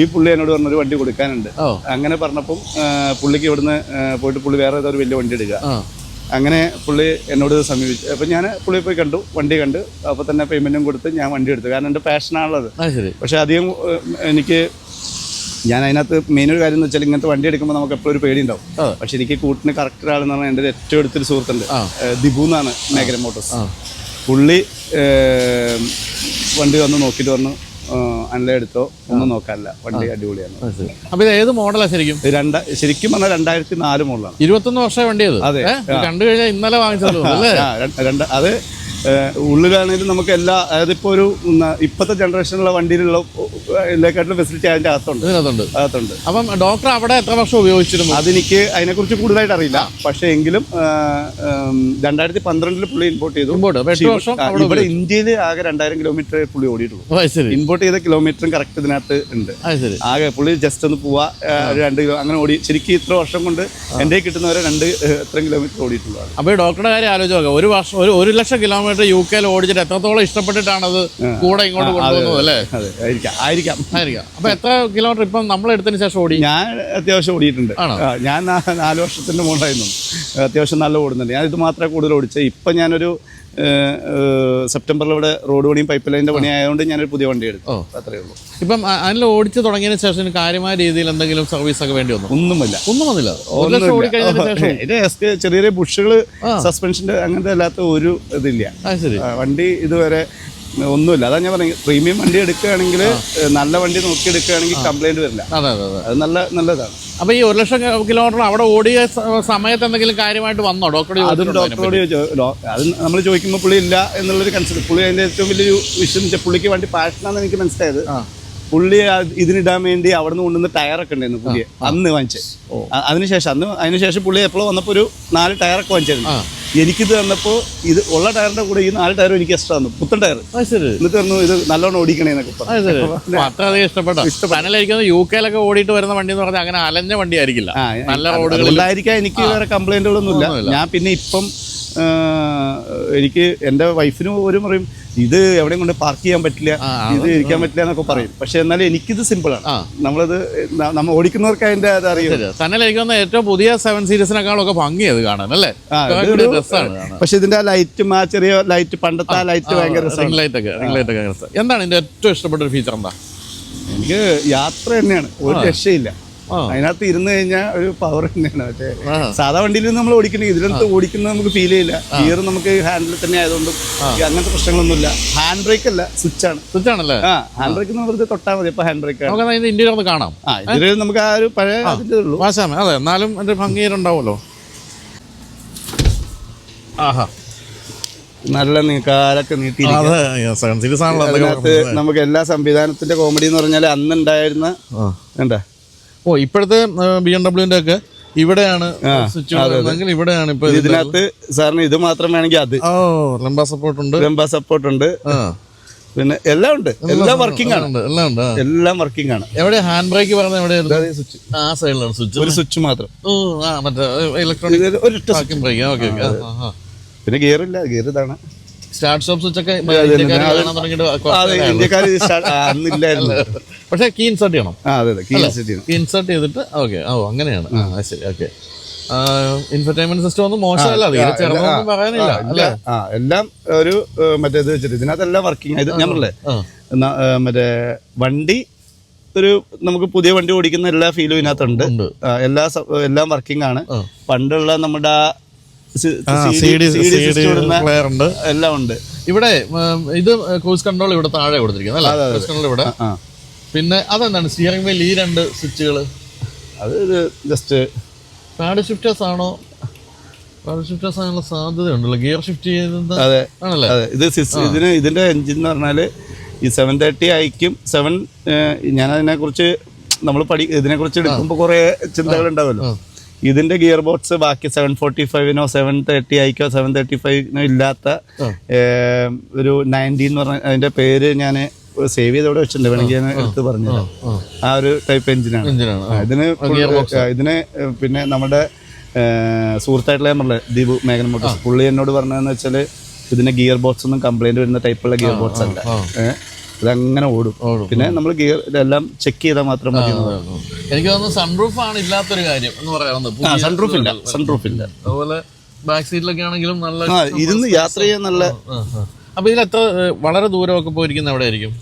C: ഈ പുള്ളി എന്നോട് പറഞ്ഞൊരു വണ്ടി കൊടുക്കാനുണ്ട്. അങ്ങനെ പറഞ്ഞപ്പം പുള്ളിക്ക് ഇവിടുന്ന് പോയിട്ട് പുള്ളി വേറെ ഏതോ ഒരു വലിയ വണ്ടി എടുക്കുക. അങ്ങനെ പുള്ളി എന്നോട് സമീപിച്ചു. അപ്പം ഞാൻ പുള്ളിയെ പോയി കണ്ടു വണ്ടി കണ്ടു. അപ്പോൾ തന്നെ പേയ്മെന്റും കൊടുത്ത് ഞാൻ വണ്ടി എടുത്തു. കാരണം എന്റെ പാഷനാണുള്ളത് പക്ഷെ അധികം എനിക്ക് ഞാൻ അതിനകത്ത് മെയിൻ ഒരു കാര്യം എന്ന് വെച്ചാൽ ഇങ്ങനത്തെ വണ്ടി എടുക്കുമ്പോൾ നമുക്ക് എപ്പോഴും ഒരു പേടി ഉണ്ടാവും. പക്ഷെ എനിക്ക് കൂട്ടിന് കറക്റ്റ് ഒരാളെന്ന് പറഞ്ഞാൽ എന്റെ ഏറ്റവും അടുത്തൊരു സുഹൃത്തുണ്ട്. ദിബു എന്നാണ് മേഖല മോട്ടോഴ്സ്. പുള്ളി വണ്ടി വന്ന് നോക്കിയിട്ട് പറഞ്ഞു അല്ല എടുത്തോ? ഒന്നും നോക്കാനില്ല വണ്ടി അടിപൊളിയാണ്.
A: അപ്പൊ ഇത് ഏത് മോഡലാണ് ശരിക്കും?
C: രണ്ട ശരിക്കും പറഞ്ഞാൽ രണ്ടായിരത്തി നാല് മോഡലാണ്
A: ഇരുപത്തൊന്ന് വർഷം വണ്ടി അത്.
C: അതെ.
A: കണ്ടു കഴിഞ്ഞാൽ ഇന്നലെ വാങ്ങിച്ചല്ലോ
C: അത് ഉള്ളിലാണെങ്കിലും നമുക്ക് എല്ലാ അതായത് ഇപ്പോൾ ഒരു ഇപ്പോഴത്തെ ജനറേഷനിലുള്ള വണ്ടിയിലുള്ള എല്ലാക്കാട്ടിലും ഫെസിലിറ്റി അതിന്റെ അകത്തുണ്ട്.
A: ഇതിനകത്തുണ്ട്.
C: അകത്തുണ്ട്.
A: അപ്പം ഡോക്ടർ അവിടെ എത്ര വർഷം ഉപയോഗിച്ചിരുന്നു?
C: അതെനിക്ക് അതിനെക്കുറിച്ച് കൂടുതലായിട്ട് അറിയില്ല. പക്ഷേ എങ്കിലും രണ്ടായിരത്തി പന്ത്രണ്ടിൽ പുള്ളി ഇമ്പോർട്ട് ചെയ്തു.
A: ഇമ്പോർട്ട്
C: ഇവിടെ ഇന്ത്യയിൽ ആകെ രണ്ടായിരം കിലോമീറ്റർ പുള്ളി ഓടിയിട്ടുള്ളൂ. ഇമ്പോർട്ട് ചെയ്ത കിലോമീറ്ററും കറക്റ്റ് ഇതിനകത്ത് ഉണ്ട്. ആകെ പുള്ളി ജസ്റ്റ് ഒന്ന് പോവാ രണ്ട് കിലോ അങ്ങനെ ഓടി. ശരിക്കും ഇത്ര വർഷം കൊണ്ട് എന്റെ കിട്ടുന്നവരെ രണ്ട് എത്ര കിലോമീറ്റർ ഓടിയിട്ടുള്ളതാണ്
A: അപ്പോൾ ഡോക്ടറുടെ കാര്യം ആലോചിച്ച് നോക്കാം. ഒരു വർഷം ഒരു ഒരു ലക്ഷം കിലോമീറ്റർ യു കെയിൽ ഓടിച്ചിട്ട് എത്രത്തോളം ഇഷ്ടപ്പെട്ടിട്ടാണ് അത് കൂടെ ഇങ്ങോട്ട് കൊണ്ടുവന്നത് അല്ലേ?
C: ആയിരിക്കാം ആയിരിക്കാം.
A: ആയിരിക്കാം. അപ്പോൾ എത്ര കിലോമീറ്റർ ഇപ്പം നമ്മൾ എടുത്തതിന് ശേഷം ഓടി?
C: ഞാൻ അത്യാവശ്യം ഓടിയിട്ടുണ്ട്? ഞാൻ നാല് വർഷത്തിന്റെ മുകളിലായിരുന്നു. അത്യാവശ്യം നല്ല ഓടുന്നുണ്ട്. ഞാൻ ഇത് മാത്രമേ കൂടുതൽ ഓടിച്ചത്. ഇപ്പം ഞാനൊരു സെപ്റ്റംബറിൽ ഇവിടെ റോഡ് പണിയും പൈപ്പ് ലൈനിന്റെ പണി ആയതുകൊണ്ട് ഞാനൊരു പുതിയ വണ്ടി എടുത്തു. അത്രയേ ഉള്ളൂ.
A: ഇപ്പം അതിൽ ഓടിച്ച് തുടങ്ങിയതിന് ശേഷം കാര്യമായ രീതിയിൽ എന്തെങ്കിലും സർവീസ് ഒക്കെ വേണ്ടി വന്നു?
C: ഒന്നുമില്ല.
A: ഒന്നും വന്നില്ല.
C: ചെറിയ ചെറിയ ബുഷുകൾ സസ്പെൻഷന്റെ അങ്ങനത്തെ അല്ലാത്ത ഒരു ഇതില്ല. വണ്ടി ഇതുവരെ ഒന്നുമില്ല. അതാ ഞാൻ പറഞ്ഞത്. പ്രീമിയം വണ്ടി എടുക്കുകയാണെങ്കിൽ നല്ല വണ്ടി നോക്കി എടുക്കുകയാണെങ്കിൽ കംപ്ലൈന്റ് വരില്ല.
A: അത്
C: നല്ല നല്ലതാണ്.
A: അപ്പോൾ ഈ ഒരു ലക്ഷം കിലോമീറ്റർ അവിടെ ഓടിയ സമയത്ത് എന്തെങ്കിലും കാര്യമായിട്ട് വന്നോ? ഡോക്ടറെ
C: അതും ഡോക്ടറോട് അത് നമ്മൾ ചോദിക്കുമ്പോൾ പുള്ളി ഇല്ല എന്നുള്ളൊരു കൺസെപ്റ്റ് പുള്ളി അതിന്റെ ഏറ്റവും വലിയൊരു വിഷയം പുള്ളിക്ക് വേണ്ടി പാഷനാന്ന് എനിക്ക് മനസ്സിലായത്. പുള്ളി ഇതിനിടാൻ വേണ്ടി അവിടെ നിന്ന് കൊണ്ടുവന്ന് ടയറൊക്കെ ഉണ്ടായിരുന്നു പുതിയ അന്ന് വാങ്ങിച്ചത്. അതിനുശേഷം അന്ന് അതിനുശേഷം പുള്ളി എപ്പോഴും വന്നപ്പോൾ ഒരു നാല് ടയറൊക്കെ വാങ്ങിച്ചായിരുന്നു. എനിക്കിത് തന്നപ്പോൾ ഇത് ഉള്ള ടയറിന്റെ കൂടെ ഈ നാല് ടയറും എനിക്ക് ഇഷ്ടമാണ് പുത്തൻ ടയർ. എന്നിട്ട് പറഞ്ഞു ഇത് നല്ലോണം
A: ഓടിക്കണേന്നൊക്കെ ഇഷ്ടപ്പെട്ട? പനലായിരിക്കുന്നത് യു കെയിലൊക്കെ ഓടിയിട്ട് വരുന്ന വണ്ടി എന്ന് പറഞ്ഞാൽ അങ്ങനെ അലഞ്ഞ വണ്ടി ആയിരിക്കില്ല നല്ല റോഡുകളിൽ
C: എനിക്ക് വേറെ കംപ്ലൈന്റുകളൊന്നും ഇല്ല ഞാൻ പിന്നെ ഇപ്പം എനിക്ക് എന്റെ വൈഫിന് ഒരു പറയും ഇത് എവിടെയും കൊണ്ട് പാർക്ക് ചെയ്യാൻ പറ്റില്ല ഇത് ഇരിക്കാൻ പറ്റില്ല എന്നൊക്കെ പറയും. പക്ഷെ എന്നാലും എനിക്കിത് സിമ്പിളാണ് നമ്മളത് നമ്മൾ നമ്മ ഓടിക്കുന്നവർക്ക് അതിന്റെ അത് അറിയും.
A: തന്നെ എനിക്ക് ഏറ്റവും പുതിയ സെവൻ സീരീസിനെക്കാളൊക്കെ ഭംഗിയത് കാണാൻ അല്ലേ?
C: പക്ഷെ ഇതിന്റെ ആ ലൈറ്റും ആ ചെറിയ ലൈറ്റ് പണ്ടത്തെ ആ ലൈറ്റ് ഭയങ്കര രസമാണ്.
A: റിംഗ് ലൈറ്റ് ഒക്കെ ലൈറ്റ് ഒക്കെ എന്താണ് ഇതിന്റെ ഏറ്റവും ഇഷ്ടപ്പെട്ട ഒരു ഫീച്ചർ എന്താ?
C: എനിക്ക് യാത്ര തന്നെയാണ്. ഒരു രക്ഷയില്ല. അതിനകത്ത് ഇരുന്ന് കഴിഞ്ഞാൽ ഒരു പവർ തന്നെയാണ്. മറ്റേ
A: ആ.
C: സാധാ വണ്ടിയിൽ നമ്മൾ ഓടിക്കുന്നത് ഇതിനകത്ത് ഓടിക്കുന്നത് നമുക്ക് ഫീൽ ചെയ്യില്ല. ഗിയർ നമുക്ക് ഹാൻഡിൽ തന്നെ ആയതുകൊണ്ടും അങ്ങനത്തെ പ്രശ്നങ്ങളൊന്നുമില്ല. ഹാൻഡ് ബ്രേക്ക് അല്ല സ്വിച്ച് ആണ്.
A: സ്വിച്ച് ആണല്ലേ?
C: ആ ഹാൻഡ് ബ്രേക്ക് നമ്മൾ വെറുതെ തൊട്ടാൽ മതി അപ്പൊ ഹാൻഡ് ബ്രേക്ക് ആണ്.
A: ഇന്ത്യയിൽ ഒന്ന് കാണാം.
C: ആ ഇതിൽ നമുക്ക് ആ ഒരു പഴയ ഉള്ളൂ.
A: അതെ എന്നാലും എന്റെ ഭംഗിയിലുണ്ടാവുമല്ലോ ആഹാ.
C: നല്ല നീ- കാലൊക്കെ നീട്ടി നമുക്ക് എല്ലാ സംവിധാനത്തിന്റെ കോമഡി എന്ന് പറഞ്ഞാൽ അന്ന്
A: ഉണ്ടായിരുന്ന
C: എന്താ?
A: ഓ ഇപ്പോഴത്തെ ബി എം ഡബ്ല്യൂന്റെ ഒക്കെ ഇവിടെയാണ് സ്വിച്ച് ഇവിടെയാണ് ഇപ്പൊ
C: ഇതിനകത്ത് സാറിന് ഇത് മാത്രം വേണമെങ്കിൽ അത്.
A: ഓ ലംബ സപ്പോർട്ട് ഉണ്ട്
C: റംബ സപ്പോർട്ട് ഉണ്ട് പിന്നെ എല്ലാം ഉണ്ട്. എല്ലാം വർക്കിംഗ് ആണ്.
A: എല്ലാം ഉണ്ട്
C: എല്ലാം വർക്കിംഗ് ആണ്.
A: എവിടെ ഹാൻഡ് ബ്രേക്ക് പറഞ്ഞ എവിടെയായിരുന്നു? ആ സൈഡിലാണ് സ്വിച്ച്
C: ഒരു സ്വിച്ച് മാത്രം.
A: ഓ ആ മറ്റേ ഇലക്ട്രോണിക് ഒരു ബ്രേക്ക് ഓക്കെ ഓക്കെ.
C: പിന്നെ ഗിയർ ഇല്ല ഗിയർ ഇതാണ്.
A: സ്റ്റാർട്ട് സ്റ്റോപ്പ്
C: ഇന്ത്യക്കാർ അന്നില്ലായിരുന്നു.
A: പക്ഷേ കീ ഇൻസേർട്ട് ചെയ്യണം.
C: കീ
A: ഇൻസേർട്ട് ചെയ്തിട്ട് ഓക്കെ. ഓ അങ്ങനെയാണ്. ആ. ശരി ഓക്കെ. ഇൻഫർടൈൻമെന്റ് സിസ്റ്റം ഒന്നും മോശമല്ല. പറയാനില്ല
C: എല്ലാം ഒരു മറ്റേ ഇത് വെച്ചിട്ട് ഇതിനകത്തെല്ലാം വർക്കിംഗ് ആയത് ഞാൻ പറഞ്ഞില്ലേ?
A: ആ.
C: മറ്റേ വണ്ടി ഒരു നമുക്ക് പുതിയ വണ്ടി ഓടിക്കുന്ന എല്ലാ ഫീലും ഇതിനകത്തുണ്ട്. എല്ലാ എല്ലാം വർക്കിംഗ് ആണ്. പണ്ടുള്ള നമ്മുടെ എല്ലാം ഉണ്ട്.
A: ഇവിടെ ഇത് ക്രൂസ് കൺട്രോൾ ഇവിടെ താഴെ കൊടുത്തിരിക്കുന്നത് അല്ലേ? ക്രൂസ് കൺട്രോൾ ഇവിടെ. പിന്നെ അതെന്താണ്? സ്റ്റിയറിംഗ് വീൽ ഈ രണ്ട് സ്വിച്ചുകൾ
C: അത് ജസ്റ്റ്
A: പാഡ് ഷിഫ്റ്റേഴ്സ് ആണോ? പാഡ് ഷിഫ്റ്റേഴ്സ് ആണുള്ള സാധ്യത ഉണ്ടല്ലോ ഗിയർ ഷിഫ്റ്റ് ചെയ്തത്
C: അതെ
A: ആണല്ലേ?
C: ഇത് ഇതിന് ഇതിന്റെ എഞ്ചിൻ എന്ന് പറഞ്ഞാൽ ഈ സെവൻ തേർട്ടി ഐക്കും സെവൻ ഞാൻ അതിനെ കുറിച്ച് നമ്മൾ പഠി ഇതിനെ കുറിച്ച് എടുക്കുമ്പോൾ കുറെ ചിന്തകൾ ഉണ്ടാവുമല്ലോ ഇതിന്റെ ഗിയർ ബോക്സ് ബാക്കി സെവൻ ഫോർട്ടി ഫൈവിനോ സെവൻ തേർട്ടി ഐക്കോ സെവൻ തേർട്ടി ഫൈവിനോ ഇല്ലാത്ത ഒരു നയന്റി എന്ന് പറഞ്ഞ അതിന്റെ പേര് ഞാൻ സേവ് ചെയ്ത് ഇവിടെ വെച്ചിട്ടുണ്ട്. വേണമെങ്കിൽ ഞാൻ എടുത്ത് പറഞ്ഞു ആ ഒരു ടൈപ്പ് എഞ്ചിനാണ് ഇതിന് ഇതിന് പിന്നെ നമ്മുടെ സുഹൃത്തായിട്ടുള്ള പറഞ്ഞില്ലേ ദീപു മേഘന മോട്ടോർസ് പുള്ളി എന്നോട് പറഞ്ഞതെന്ന് വെച്ചാൽ ഇതിന് ഗിയർ ബോക്സ് ഒന്നും കംപ്ലൈന്റ് വരുന്ന ടൈപ്പുള്ള ഗിയർ ബോക്സ് അല്ല. ഇതങ്ങനെ ഓടും. പിന്നെ നമ്മൾ ഗിയർ ഇതെല്ലാം ചെക്ക് ചെയ്താൽ മാത്രം മതി
A: എനിക്ക് തോന്നുന്നു സൺറൂഫ് ആണ് ഇല്ലാത്തൊരു കാര്യം എന്ന് പറയുന്നത്
C: സൺറൂഫ് ഇല്ല സൺറൂഫ് ഇല്ല.
A: അതുപോലെ ബാക്ക് സീറ്റിലൊക്കെ ആണെങ്കിലും നല്ല
C: ഇരുന്ന് യാത്ര ചെയ്യാൻ നല്ല.
A: അപ്പൊ ഇതിൽ എത്ര വളരെ ദൂരമൊക്കെ പോയിരിക്കുന്ന എവിടെ ആയിരിക്കും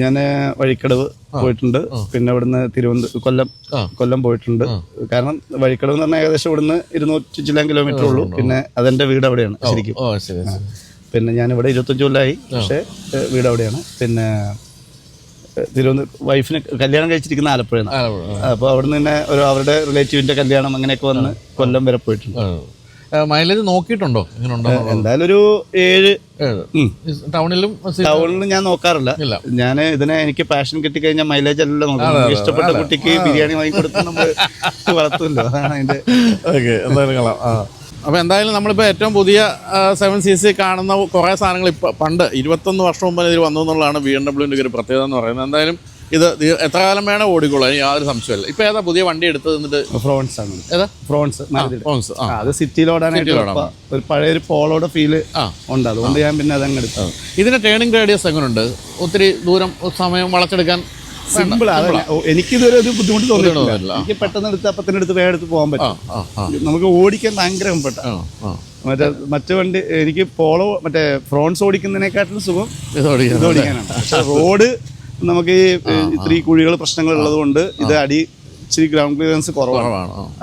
C: ഞാൻ വഴിക്കടവ് പോയിട്ടുണ്ട്. പിന്നെ ഇവിടുന്ന് തിരുവനന്തപുരം കൊല്ലം കൊല്ലം പോയിട്ടുണ്ട്. കാരണം വഴിക്കടവ് എന്ന് പറഞ്ഞാൽ ഏകദേശം ഇവിടുന്ന് ഇരുന്നൂറ്റി ചില കിലോമീറ്റർ ഉള്ളൂ. പിന്നെ അതെന്റെ വീട് അവിടെയാണ് ശരിക്കും. പിന്നെ ഞാൻ ഇവിടെ ഇരുപത്തഞ്ച് കൊല്ലമായി പക്ഷേ വീട് അവിടെയാണ്. പിന്നെ തിരുവനന്തപുരം വൈഫിന് കല്യാണം കഴിച്ചിരിക്കുന്ന ആലപ്പുഴയാണ്.
A: അപ്പോൾ
C: അപ്പോൾ നിന്ന് തന്നെ ഒരു അവരുടെ റിലേറ്റീവിന്റെ കല്യാണം അങ്ങനെയൊക്കെ വന്ന് കൊല്ലം വരെ പോയിട്ടുണ്ട്.
A: മൈലേജ് നോക്കിയിട്ടുണ്ടോ?
C: എന്തായാലും ഒരു ഏഴ്
A: ടൗണിലും
C: ടൗണിലും ഞാൻ നോക്കാറില്ല. ഞാൻ ഇതിനെ എനിക്ക് പാഷൻ കിട്ടി കഴിഞ്ഞാൽ മൈലേജ് അല്ലല്ലോ നോക്കുന്നത്. ഇഷ്ടപ്പെട്ട കുട്ടിക്ക് ബിരിയാണി വാങ്ങി കൊടുത്ത് നമ്മൾ [laughs] വളർത്തുമല്ലോ. അതാണ് അതിന്റെ
A: ഓക്കെ എന്തായാലും കളാം ആ. അപ്പോൾ എന്തായാലും നമ്മളിപ്പോൾ ഏറ്റവും പുതിയ സെവൻ സി സി കാണുന്ന കുറേ സാധനങ്ങൾ ഇപ്പോൾ പണ്ട് ഇരുപത്തൊന്ന് വർഷം മുമ്പ് ഇതിൽ വന്നു എന്നുള്ളതാണ് ബി എം ഡബ്ല്യൂന്റെ ഒരു പ്രത്യേകത എന്ന് പറയുന്നത്. എന്തായാലും ഇത് എത്ര കാലം വേണം ഓടിക്കോളൂ. അതിന് യാതൊരു സംശയമില്ല ഇപ്പോൾ ഏതാ പുതിയ വണ്ടി എടുത്തത് എന്നിട്ട്?
C: ഫ്രോൺസ് ആണ്.
A: ഏതാ?
C: ഫ്രോൺസ് ഫ്രോൺസ് അത് സിറ്റിയിൽ ഓടാനായിട്ട് ഒരു പഴയ ഒരു പോളോടെ ഫീൽ
A: ആ.
C: ഉണ്ട്. അതുകൊണ്ട് ഞാൻ പിന്നെ അതങ്ങ് എടുത്തു.
A: ഇതിന്റെ ടേണിംഗ് റേഡിയസ് എങ്ങനെയുണ്ട് ഒത്തിരി ദൂരം സമയം വളച്ചെടുക്കാൻ
C: സിമ്പിൾ എനിക്കിതൊരു ഒരു ബുദ്ധിമുട്ട് തോന്നിയിട്ടില്ല. എനിക്ക് പെട്ടെന്ന് എടുത്ത് അപ്പത്തിന് എടുത്ത് വേഗം എടുത്ത് പോകാൻ പറ്റും. നമുക്ക് ഓടിക്കാൻ ഭയങ്കര
A: പെട്ട
C: മറ്റേ മറ്റു വണ്ടി എനിക്ക് പോളോ മറ്റേ ഫ്രോൺസ് ഓടിക്കുന്നതിനെക്കാട്ടിലും സുഖം
A: ഇത്
C: ഓടിക്കാനാണ്. പക്ഷെ റോഡ് നമുക്ക് ഈ ഇത്തിരി കുഴികൾ പ്രശ്നങ്ങൾ ഉള്ളത് കൊണ്ട് ഇത് അടി ഇച്ചിരി ഗ്രൗണ്ട് ക്ലിയറൻസ് കുറവാണ്.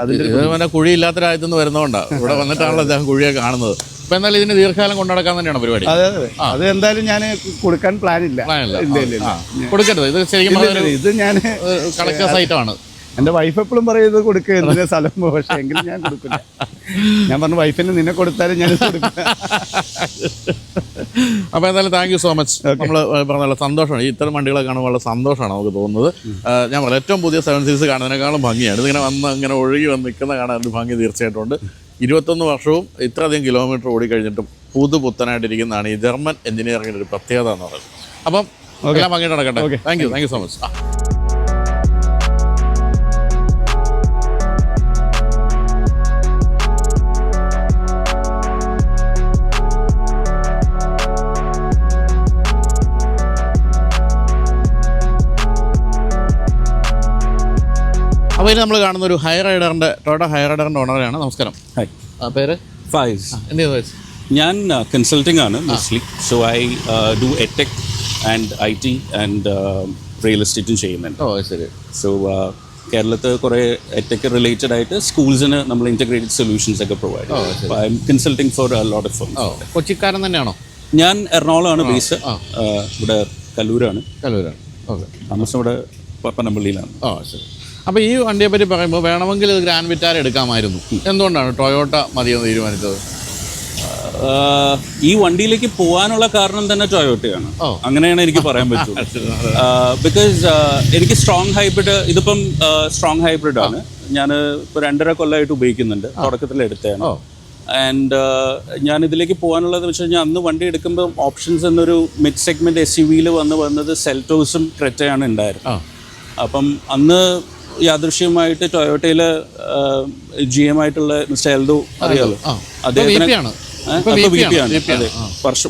A: അതിന്റെ കുഴി ഇല്ലാത്ത രാജ്യത്തുനിന്ന് വരുന്നതുകൊണ്ടാണ് ഇവിടെ വന്നിട്ടാണല്ലോ അദ്ദേഹം കുഴിയെ കാണുന്നത്. അപ്പോൾ എന്നാൽ ഇതിന് ദീർഘകാലം കൊണ്ടുനടക്കാൻ തന്നെയാണ് പരിപാടി.
C: അതെ അതെ. അത് എന്തായാലും ഞാൻ കൊടുക്കാൻ പ്ലാൻ ഇല്ല ഇല്ല ഇല്ല.
A: കൊടുക്കരുത്. ഇത് ശരിക്കും
C: ഇത് ഞാൻ
A: കളക്ടേഴ്സ് സൈറ്റാണ്.
C: എന്റെ വൈഫ് എപ്പോഴും പറയുന്നത് കൊടുക്കുക എന്തിനാ സ്ഥലം പക്ഷേ എങ്കിലും ഞാൻ കൊടുക്കില്ല. ഞാൻ പറഞ്ഞു വൈഫിന് നിന്നെ കൊടുത്താലും ഞാൻ കൊടുക്കില്ല.
A: അപ്പോൾ എന്തായാലും താങ്ക് യു സോ മച്ച് നമ്മൾ പറഞ്ഞ സന്തോഷമാണ്. ഇത്തരം വണ്ടികളെ കാണുമ്പോൾ വളരെ സന്തോഷമാണ് നമുക്ക് തോന്നുന്നത്. ഞാൻ പറഞ്ഞു ഏറ്റവും പുതിയ സെവൻ സീരീസ് കാണുന്നതിനേക്കാളും ഭംഗിയാണ്. ഇതിങ്ങനെ വന്ന് ഇങ്ങനെ ഒഴുകി വന്ന് നിൽക്കുന്ന കാണാൻ ഒരു ഭംഗി തീർച്ചയായിട്ടും ഉണ്ട്. ഇരുപത്തൊന്ന് വർഷവും ഇത്രയധികം കിലോമീറ്റർ ഓടിക്കഴിഞ്ഞിട്ടും പുതു പുത്തനായിട്ടിരിക്കുന്നതാണ് ഈ ജർമ്മൻ എഞ്ചിനീയറിംഗിന്റെ ഒരു പ്രത്യേകത എന്ന് പറയുന്നത്. അപ്പം എല്ലാം ഭംഗിയായിട്ട് നടക്കട്ടെ. Thank you thank you so much അപ്പോൾ ഇനി നമ്മൾ കാണുന്ന ഒരു ഹൈ റൈഡറിന്റെ ടോട്ട ഹൈ റൈഡറിന്റെ ഓണറാണ് നമസ്കാരം.
D: ഹായ്
A: ആ, പേര്?
D: ഫൈസ്.
A: എന്ത് ചെയ്തു
D: ഞാൻ കൺസൾട്ടിംഗ് ആണ് mostly so I do edtech and I T and real എസ്റ്റേറ്റും ചെയ്യുന്നുണ്ട്.
A: ഓ ശരി.
D: സോ കേരളത്തിൽ കുറേ എടെക് റിലേറ്റഡ് ആയിട്ട് സ്കൂൾസിന് നമ്മൾ ഇന്റഗ്രേറ്റഡ് സൊല്യൂഷൻസ് ഒക്കെ പ്രൊവൈഡ് ചെയ്യും I'm consulting for lot of
A: കൊച്ചിക്കാരൻ തന്നെയാണോ?
D: ഞാൻ എറണാകുളമാണ് ബേസ് ഇവിടെ കല്ലൂരാണ്.
A: കല്ലൂരാണ്. ഓക്കെ.
D: താമസം ഇവിടെ പപ്പനപ്പള്ളിയിലാണ്
A: ഓ ശരി. അപ്പോൾ ഈ വണ്ടിയെ പറ്റി പറയുമ്പോൾ വേണമെങ്കിൽ ഇത് ഗ്രാൻഡ് വിറ്റാര എടുക്കാമായിരുന്നു. എന്തുകൊണ്ടാണ് ടൊയോട്ട മതിയെന്ന് തീരുമാനിച്ചത്?
D: ഈ വണ്ടിയിലേക്ക് പോകാനുള്ള കാരണം തന്നെ ടൊയോട്ടയാണ് അങ്ങനെയാണ് എനിക്ക് പറയാൻ [laughs] പറ്റുന്നത് ബിക്കോസ് എനിക്ക് സ്ട്രോങ് ഹൈബ്രിഡ് ഇതിപ്പം സ്ട്രോങ് ഹൈബ്രിഡ് ആണ്. ഞാൻ ഇപ്പോൾ രണ്ടര കൊല്ലമായിട്ട് ഉപയോഗിക്കുന്നുണ്ട്. തുടക്കത്തിൽ എടുത്തതാണ്. ആൻഡ് ഞാൻ ഇതിലേക്ക് പോകാനുള്ളത് വെച്ച് കഴിഞ്ഞാൽ അന്ന് വണ്ടി എടുക്കുമ്പോൾ ഓപ്ഷൻസ് എന്നൊരു മിഡ് സെഗ്മെന്റ് എസ് യു വിയിൽ വന്ന് വന്നത് സെൽറ്റോസും ക്രെറ്റയാണ് ഉണ്ടായിരുന്നത്. അപ്പം അന്ന് യാദൃശ്യമായിട്ട് ടൊയോട്ടയിൽ ജി എം ആയിട്ടുള്ള മിസ്റ്റർ എൽദു അറിയാലോ? അദ്ദേഹത്തിന്. അതെ.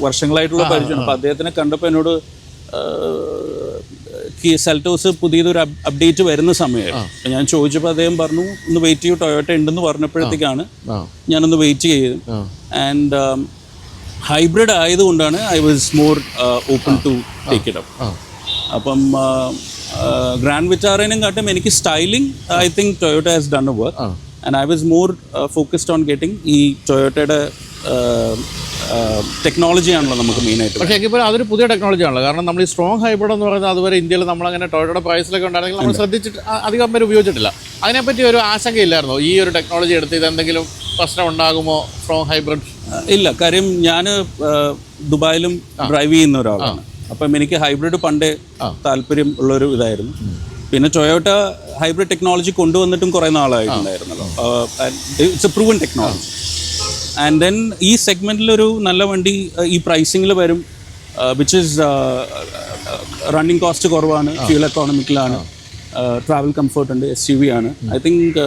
D: വർഷങ്ങളായിട്ടുള്ള പരിചയം. അപ്പൊ അദ്ദേഹത്തിനെ കണ്ടപ്പോൾ എന്നോട് സെൽറ്റോസ് പുതിയതൊരു അപ്ഡേറ്റ് വരുന്ന സമയമായിരുന്നു. ഞാൻ ചോദിച്ചപ്പോൾ അദ്ദേഹം പറഞ്ഞു ഒന്ന് വെയിറ്റ് ചെയ്യൂ ടൊയോട്ട ഉണ്ടെന്ന് പറഞ്ഞപ്പോഴത്തേക്കാണ് ഞാനൊന്ന് വെയിറ്റ് ചെയ്തു ആൻഡ് ഹൈബ്രിഡ് ആയതുകൊണ്ടാണ് I was more open to take it up അപ്പം ഗ്രാൻഡ് വിറ്റാറേനും കാട്ടും എനിക്ക് styling I think Toyota has done a work and I was more focused on getting ഈ ടൊയോട്ടയുടെ ടെക്നോളജിയാണല്ലോ നമുക്ക് മെയിനായിട്ട്
A: പക്ഷേ ഇപ്പോൾ അതൊരു പുതിയ ടെക്നോളജി ആണല്ലോ. കാരണം നമ്മൾ ഈ സ്ട്രോങ് ഹൈബ്രിഡ് എന്ന് പറയുന്നത് അതുവരെ ഇന്ത്യയിൽ നമ്മൾ അങ്ങനെ ടൊയോട്ടയുടെ പ്രൈസിലൊക്കെ ഉണ്ടായിരുന്നെങ്കിൽ നമ്മൾ ശ്രദ്ധിച്ചിട്ട് അധികം പേര് ഉപയോഗിച്ചിട്ടില്ല. അതിനെപ്പറ്റി ഒരു ആശങ്കയില്ലായിരുന്നോ ഈ ഒരു ടെക്നോളജി എടുത്ത് ഇത് എന്തെങ്കിലും പ്രശ്നം ഉണ്ടാകുമോ സ്ട്രോങ് ഹൈബ്രിഡ്
D: ഇല്ല കാര്യം ഞാൻ ദുബായിലും ഡ്രൈവ് ചെയ്യുന്ന ഒരാളാണ്. അപ്പം എനിക്ക് ഹൈബ്രിഡ് പണ്ടേ താല്പര്യം ഉള്ളൊരു ഇതായിരുന്നു. പിന്നെ ടൊയോട്ട ഹൈബ്രിഡ് ടെക്നോളജി കൊണ്ടുവന്നിട്ടും കുറേ നാളായിട്ടുണ്ടായിരുന്നല്ലോ it's a proven technology and then ഈ സെഗ്മെന്റിലൊരു ഒരു നല്ല വണ്ടി ഈ പ്രൈസിങ്ങിൽ വരും വിച്ച് ഇസ് റണ്ണിങ് കോസ്റ്റ് കുറവാണ് ഫ്യൂൽ എക്കോണമിക്കലാണ് ട്രാവൽ കംഫർട്ട് ഉണ്ട് എസ് യു വി ആണ്. I think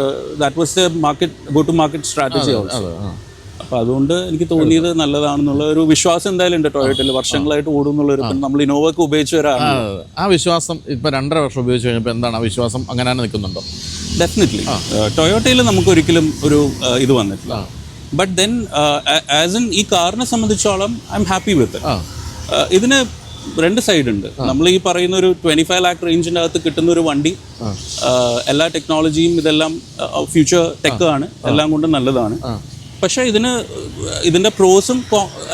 D: that was the market go to market strategy also അപ്പോൾ അതുകൊണ്ട് എനിക്ക് തോന്നിയത് നല്ലതാണെന്നുള്ള ഒരു വിശ്വാസം എന്തായാലും ഉണ്ട് ടൊയോട്ടയിൽ വർഷങ്ങളായിട്ട് ഓടും എന്നുള്ളൊരു ഇപ്പം നമ്മൾ ഇനോവക്ക് ഉപയോഗിച്ച് ഒരാളാണ്
A: ആ വിശ്വാസം ഇപ്പൊ രണ്ടര വർഷം ഉപയോഗിച്ച് കഴിഞ്ഞപ്പോൾ എന്താണ് ആ വിശ്വാസം അങ്ങനെ തന്നെ നിൽക്കുന്നുണ്ടോ?
D: ഡെഫിനറ്റ്ലി ടൊയോട്ടയിൽ നമുക്ക് ഒരിക്കലും ഒരു ഇത് വന്നിട്ടില്ല. ബട്ട് ദെൻ ആസ് ഇൻ ഈ കാറിനെ സംബന്ധിച്ചോളം ഐ എം ഹാപ്പി വിത്ത് ഇതിന് രണ്ട് സൈഡ് ഉണ്ട്. നമ്മൾ ഈ പറയുന്ന ഒരു ട്വന്റി ഫൈവ് ലാക്ക് റേഞ്ചിന്റെ അകത്ത് കിട്ടുന്ന ഒരു വണ്ടി എല്ലാ ടെക്നോളജിയും ഇതെല്ലാം ഫ്യൂച്ചർ ടെക്കാണ് ആണ്. എല്ലാം കൊണ്ടും നല്ലതാണ്. പക്ഷേ ഇതിന് ഇതിന്റെ പ്രോസും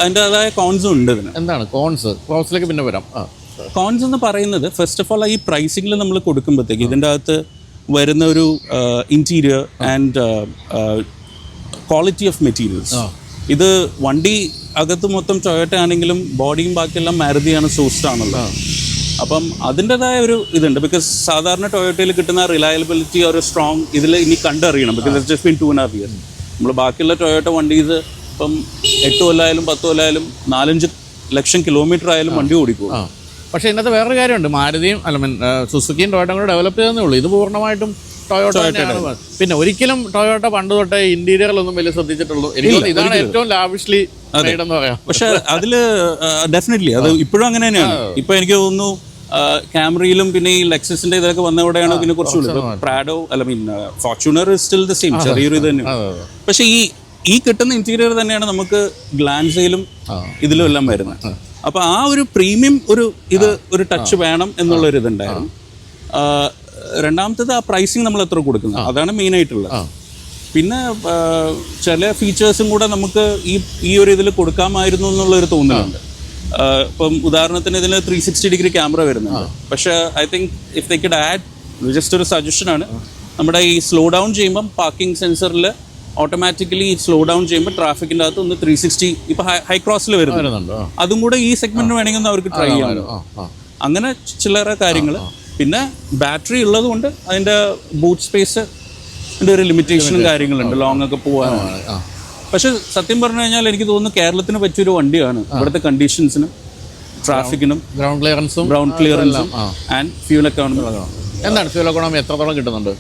D: അതിന്റെതായ കോൺസും ഉണ്ട് ഇതിന്.
A: എന്താണ് കോൺസ്? കോൺസിലേക്ക് പിന്നെ വരാം.
D: കോൺസ് എന്ന് പറയുന്നത് ഫസ്റ്റ് ഓഫ് ഓൾ ഈ പ്രൈസിംഗിൽ നമ്മൾ കൊടുക്കുമ്പോഴത്തേക്ക് ഇതിന്റെ അകത്ത് വരുന്ന ഒരു interior and quality of materials ഇത് വണ്ടി അകത്ത് മൊത്തം ടൊയോട്ട ആണെങ്കിലും ബോഡിയും ബാക്കിയെല്ലാം മാരുതിയാണ് സോസ്റ്റ് ആണല്ലോ അപ്പം അതിന്റെതായ ഒരു ഇതുണ്ട്. ബിക്കോസ് സാധാരണ ടൊയോട്ടയിൽ കിട്ടുന്ന റിലയബിലിറ്റി ഒരു സ്ട്രോങ് ഇതിൽ ഇനി കണ്ടറിയണം. Because just been two and half year നമ്മൾ ബാക്കിയുള്ള ടൊയോട്ട വണ്ടീസ് ഇപ്പം എട്ട് കൊല്ലായാലും പത്ത് കൊല്ലായാലും നാലഞ്ച് ലക്ഷം കിലോമീറ്റർ ആയാലും വണ്ടി ഓടിക്കും.
A: പക്ഷെ ഇതിനകത്ത് വേറൊരു കാര്യമുണ്ട്. മാരുതിയും അല്ല മീൻ സുസുക്കിയും ടൊയോട്ടയും കൂടെ ഡെവലപ്പ് ചെയ്തേ ഉള്ളൂ. ഇത് പൂർണമായിട്ടും ടൊയോട്ട പിന്നെ ഒരിക്കലും ടൊയോട്ട പണ്ട് തൊട്ടേ ഇന്റീരിയറിലൊന്നും വലിയ ശ്രദ്ധിച്ചിട്ടുള്ളൂ. എനിക്ക് ഇതാണ് ഏറ്റവും ലാവിഷ്ലി
D: പക്ഷെ അതിൽ ഡെഫിനറ്റ്ലി അത് ഇപ്പോഴും അങ്ങനെ തന്നെയാണ്. ഇപ്പൊ എനിക്ക് തോന്നുന്നു ക്യാമറയിലും പിന്നെ ഈ ലെക്സസിന്റെ ഇതൊക്കെ വന്നവിടെയാണ് പിന്നെ കുറച്ചുകൂടി. പ്രാഡോ അല്ല mean Fortuner still the same ചെറിയൊരു ഇത് തന്നെയാണ്. പക്ഷെ ഈ ഈ കിട്ടുന്ന ഇന്റീരിയർ തന്നെയാണ് നമുക്ക് ഗ്ലാൻസയിലും ഇതിലും എല്ലാം വരുന്നത്. അപ്പൊ ആ ഒരു പ്രീമിയം ഒരു ഇത് ഒരു ടച്ച് വേണം എന്നുള്ള ഒരു ഇതുണ്ടായിരുന്നു. രണ്ടാമത്തത് ആ പ്രൈസിങ് നമ്മൾ എത്ര കൊടുക്കുന്നത്? അതാണ് മെയിൻ ആയിട്ടുള്ളത്. പിന്നെ ചില ഫീച്ചേഴ്സും കൂടെ നമുക്ക് ഈ ഈ ഒരു ഇതിൽ കൊടുക്കാമായിരുന്നു എന്നുള്ളൊരു തോന്നലുണ്ട്. ഇപ്പം ഉദാഹരണത്തിന് ഇതിന് ത്രീ സിക്സ്റ്റി ഡിഗ്രി ക്യാമറ വരുന്നുണ്ട്. പക്ഷേ I think if they could add just ഒരു സജഷനാണ് നമ്മുടെ ഈ സ്ലോ ഡൗൺ ചെയ്യുമ്പം പാർക്കിംഗ് സെൻസറിൽ ഓട്ടോമാറ്റിക്കലി സ്ലോ ഡൗൺ ചെയ്യുമ്പോൾ ട്രാഫിക്കിന്റെ അകത്ത് ഒന്ന് ത്രീ സിക്സ്റ്റി ഇപ്പം ഹൈ ക്രോസിൽ വരുന്നുണ്ട്. അതും കൂടെ ഈ സെഗ്മെന്റ് വേണമെങ്കിൽ ഒന്ന് അവർക്ക് ട്രൈ ചെയ്യാം. അങ്ങനെ ചില്ലറ കാര്യങ്ങൾ പിന്നെ ബാറ്ററി ഉള്ളത് കൊണ്ട് അതിന്റെ ബൂട്ട് സ്പേസ് ഒരു ലിമിറ്റേഷനും കാര്യങ്ങളുണ്ട്. ലോങ് ഒക്കെ പോകാനാണ് പക്ഷെ സത്യം പറഞ്ഞു കഴിഞ്ഞാൽ എനിക്ക് തോന്നുന്നു കേരളത്തിന് പറ്റിയൊരു വണ്ടിയാണ്. ഇവിടുത്തെ കണ്ടീഷൻസിനും ട്രാഫിക്കിനും
A: ഗ്രൗണ്ട് ക്ലിയറൻസും
D: ഗ്രൗണ്ട് ക്ലിയറൻസും ആൻഡ് ഫ്യൂൽ എക്കോണമി
A: എന്താണ് ഫ്യൂൽ എക്കോണമി എത്രത്തോളം കിട്ടുന്നുണ്ട്?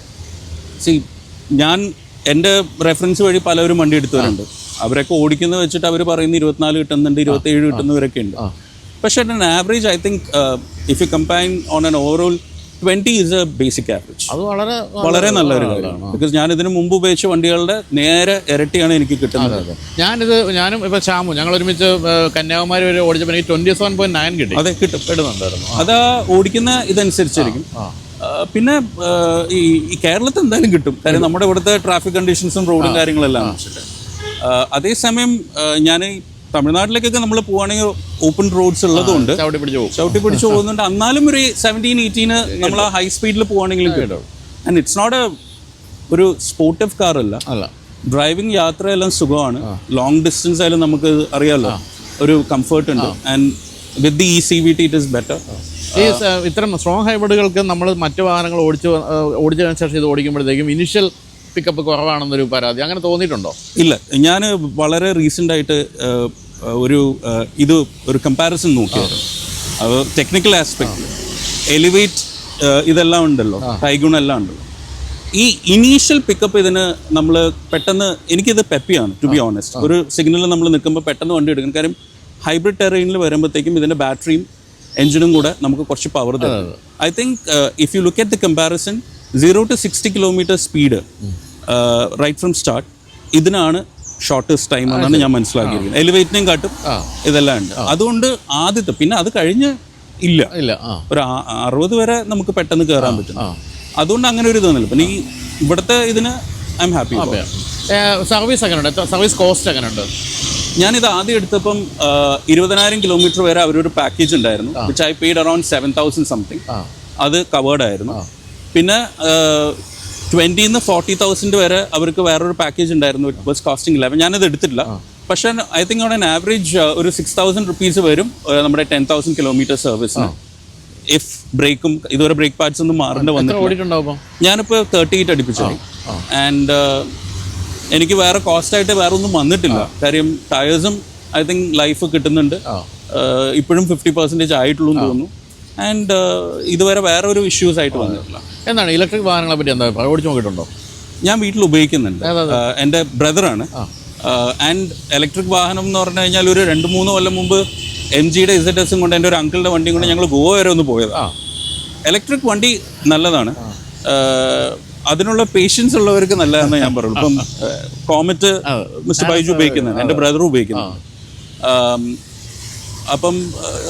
D: സി ഞാൻ എന്റെ റെഫറൻസ് വഴി പലവരും വണ്ടി എടുത്തവരുണ്ട്. അവരൊക്കെ ഓടിക്കുന്നത് വെച്ചിട്ട് അവർ പറയുന്ന ഇരുപത്തിനാല് കിട്ടുന്നുണ്ട് ഇരുപത്തേഴ് കിട്ടുന്നവരൊക്കെ ഉണ്ട്. പക്ഷേ average I think if you combine on an overall twenty is a basic average
A: അത് വളരെ
D: വളരെ നല്ലൊരു കാര്യമാണ് ബിക്കോസ് ഞാൻ ഇതിന് മുമ്പ് ഉപയോഗിച്ച വണ്ടികളുടെ നേരെ ഇരട്ടിയാണ് എനിക്ക് കിട്ടുന്നത്.
A: ഞാനിത് ഞാനും ഇപ്പൊ ശ്യാമു ഞങ്ങൾ ഒരുമിച്ച് കന്യാകുമാരി വരെ ഓടിച്ചപ്പോൾ എനിക്ക് ട്വന്റി സെവൻ പോയിന്റ് നയൻ കിട്ടി.
D: അതെ കിട്ടും.
A: അത്
D: അതാ ഓടിക്കുന്ന ഇതനുസരിച്ചായിരിക്കും പിന്നെ ഈ കേരളത്തിൽ എന്തായാലും കിട്ടും. കാര്യം നമ്മുടെ ഇവിടുത്തെ ട്രാഫിക് കണ്ടീഷൻസും റോഡും കാര്യങ്ങളെല്ലാം അതേസമയം ഞാൻ തമിഴ്നാട്ടിലേക്കൊക്കെ നമ്മൾ പോവുകയാണെങ്കിൽ ഓപ്പൺ റോഡ്സ് ഉള്ളതുകൊണ്ട്
A: ചവിട്ടി പിടിച്ച് പോകും.
D: ചവിട്ടി പിടിച്ച് പോകുന്നുണ്ട്. എന്നാലും ഒരു സെവന്റീൻ എയ്റ്റീന് നമ്മൾ ആ ഹൈ സ്പീഡിൽ പോവുകയാണെങ്കിലും കേട്ടോ. ആൻഡ് ഇറ്റ്സ് നോട്ട് എ ഒരു സ്പോർട്ടീവ് കാർ അല്ല.
A: അല്ല.
D: ഡ്രൈവിംഗ് യാത്രയെല്ലാം സുഖമാണ്. ലോങ് ഡിസ്റ്റൻസ് ആയാലും നമുക്ക് അറിയാമല്ലോ ഒരു കംഫർട്ട് ഉണ്ട്. And with the E C V T it is better
A: ഈ ഇത്തരം സ്ട്രോങ് ഹൈബ്രിഡുകൾക്ക് നമ്മൾ മറ്റു വാഹനങ്ങൾ ഓടിച്ച് ഓടിച്ചതിനനുസരിച്ച് ഇത് ഓടിക്കുമ്പോഴത്തേക്കും ഇനിഷ്യൽ പിക്കപ്പ് കുറവാണെന്നൊരു പരാതി. അങ്ങനെ തോന്നിയിട്ടുണ്ടോ?
D: ഇല്ല. ഞാൻ വളരെ റീസെന്റ് ആയിട്ട് ഒരു ഇത് ഒരു കമ്പാരിസൺ നോക്കിയായിരുന്നു. അത് ടെക്നിക്കൽ ആസ്പെക്ട്. എലിവേറ്റ് ഇതെല്ലാം ഉണ്ടല്ലോ. ടൈഗുൺ എല്ലാം ഉണ്ടല്ലോ. ഈ ഇനീഷ്യൽ പിക്കപ്പ് ഇതിന് നമ്മൾ പെട്ടെന്ന് എനിക്കിത് പെപ്പിയാണ് ടു ബി ഓണസ്റ്റ് ഒരു സിഗ്നൽ നമ്മൾ നിൽക്കുമ്പോൾ പെട്ടെന്ന് വണ്ടി എടുക്കണം കാര്യം ഹൈബ്രിഡ് ടെറൈനിൽ വരുമ്പോഴത്തേക്കും ഇതിന്റെ ബാറ്ററിയും എഞ്ചിനും കൂടെ നമുക്ക് കുറച്ച് പവർ തരും. I think if you look at the comparison zero to sixty kilometre speed right from start ഇതിനാണ് ഷോർട്ടസ്റ്റ് ടൈം എന്നാണ് ഞാൻ മനസ്സിലാക്കിയിരിക്കുന്നത്. എലിവേറ്റിനെയും കാട്ടും ഇതെല്ലാം ഉണ്ട്. അതുകൊണ്ട് ആദ്യത്തെ പിന്നെ അത് കഴിഞ്ഞ് ഇല്ല.
A: ഇല്ല
D: ഒരു അറുപത് വരെ നമുക്ക് പെട്ടെന്ന് കയറാൻ പറ്റും. അതുകൊണ്ട് അങ്ങനെ ഒരു തോന്നില്ല പിന്നെ ഈ ഇവിടുത്തെ ഇതിന് ഐ എം ഹാപ്പി
A: സർവീസ് എങ്ങനെയുണ്ട്? സർവീസ് കോസ്റ്റ് അങ്ങനെ ഉണ്ട്
D: ഞാനിത് ആദ്യം എടുത്തപ്പം ഇരുപതിനായിരം കിലോമീറ്റർ വരെ അവരൊരു പാക്കേജ് ഉണ്ടായിരുന്നു which I paid around seven thousand something അത് കവേർഡ് ആയിരുന്നു. പിന്നെ ട്വന്റിന്ന് ഫോർട്ടി തൗസൻഡ് വരെ അവർക്ക് വേറൊരു പാക്കേജ് ഉണ്ടായിരുന്നു ഇറ്റ് വാസ് കോസ്റ്റിംഗ് ഇലവൻ ഞാനത് എടുത്തിട്ടില്ല. പക്ഷേ I think on an average ഒരു സിക്സ് തൗസൻഡ് റുപ്പീസ് വരും നമ്മുടെ ടെൻ തൗസൻഡ് കിലോമീറ്റർ സർവീസിന് ഇഫ് ബ്രേക്കും ഇതുവരെ ബ്രേക്ക് പാർട്സ് ഒന്നും മാറേണ്ട
A: വന്നിട്ടുണ്ടാവും
D: ഞാനിപ്പോൾ തേർട്ടി എയ്റ്റ് അടിപ്പിച്ചു. ആൻഡ് എനിക്ക് വേറെ കോസ്റ്റ് ആയിട്ട് വേറെ ഒന്നും വന്നിട്ടില്ല. കാര്യം ടയേഴ്സും ഐ തിങ്ക് ലൈഫ് കിട്ടുന്നുണ്ട്. ഇപ്പോഴും ഫിഫ്റ്റി പെർസെന്റേജ് ആയിട്ടുള്ളൂ എന്ന് തോന്നുന്നു. ആൻഡ് ഇതുവരെ വേറെ ഒരു ഇഷ്യൂസ് ആയിട്ട് വന്നിട്ടില്ല.
A: എന്താണ് ഇലക്ട്രിക് വാഹനങ്ങളെ പറ്റി എന്താ അഭിപ്രായം? ഓടിച്ചു നോക്കിയിട്ടുണ്ടോ?
D: ഞാൻ വീട്ടിൽ ഉപയോഗിക്കുന്നുണ്ട്. എന്റെ ബ്രദറാണ്. ആൻഡ് ഇലക്ട്രിക് വാഹനം എന്ന് പറഞ്ഞു കഴിഞ്ഞാൽ ഒരു രണ്ട് മൂന്ന് കൊല്ലം മുമ്പ് എം ജിയുടെ ഇസഡ് എസും കൊണ്ട് എന്റെ ഒരു അങ്കിളുടെ വണ്ടിയും കൊണ്ട് ഞങ്ങൾ ഗോവ വരെ ഒന്ന് പോയത്. ഇലക്ട്രിക് വണ്ടി നല്ലതാണ്. അതിനുള്ള പേഷ്യൻസ് ഉള്ളവർക്ക് നല്ലതാണെന്ന് ഞാൻ പറയുള്ളൂ ഇപ്പം കോമറ്റ് മിസ്റ്റർ ബൈജു ഉപയോഗിക്കുന്നുണ്ട്. എന്റെ ബ്രദർ ഉപയോഗിക്കുന്നുണ്ട്. ആം, അപ്പം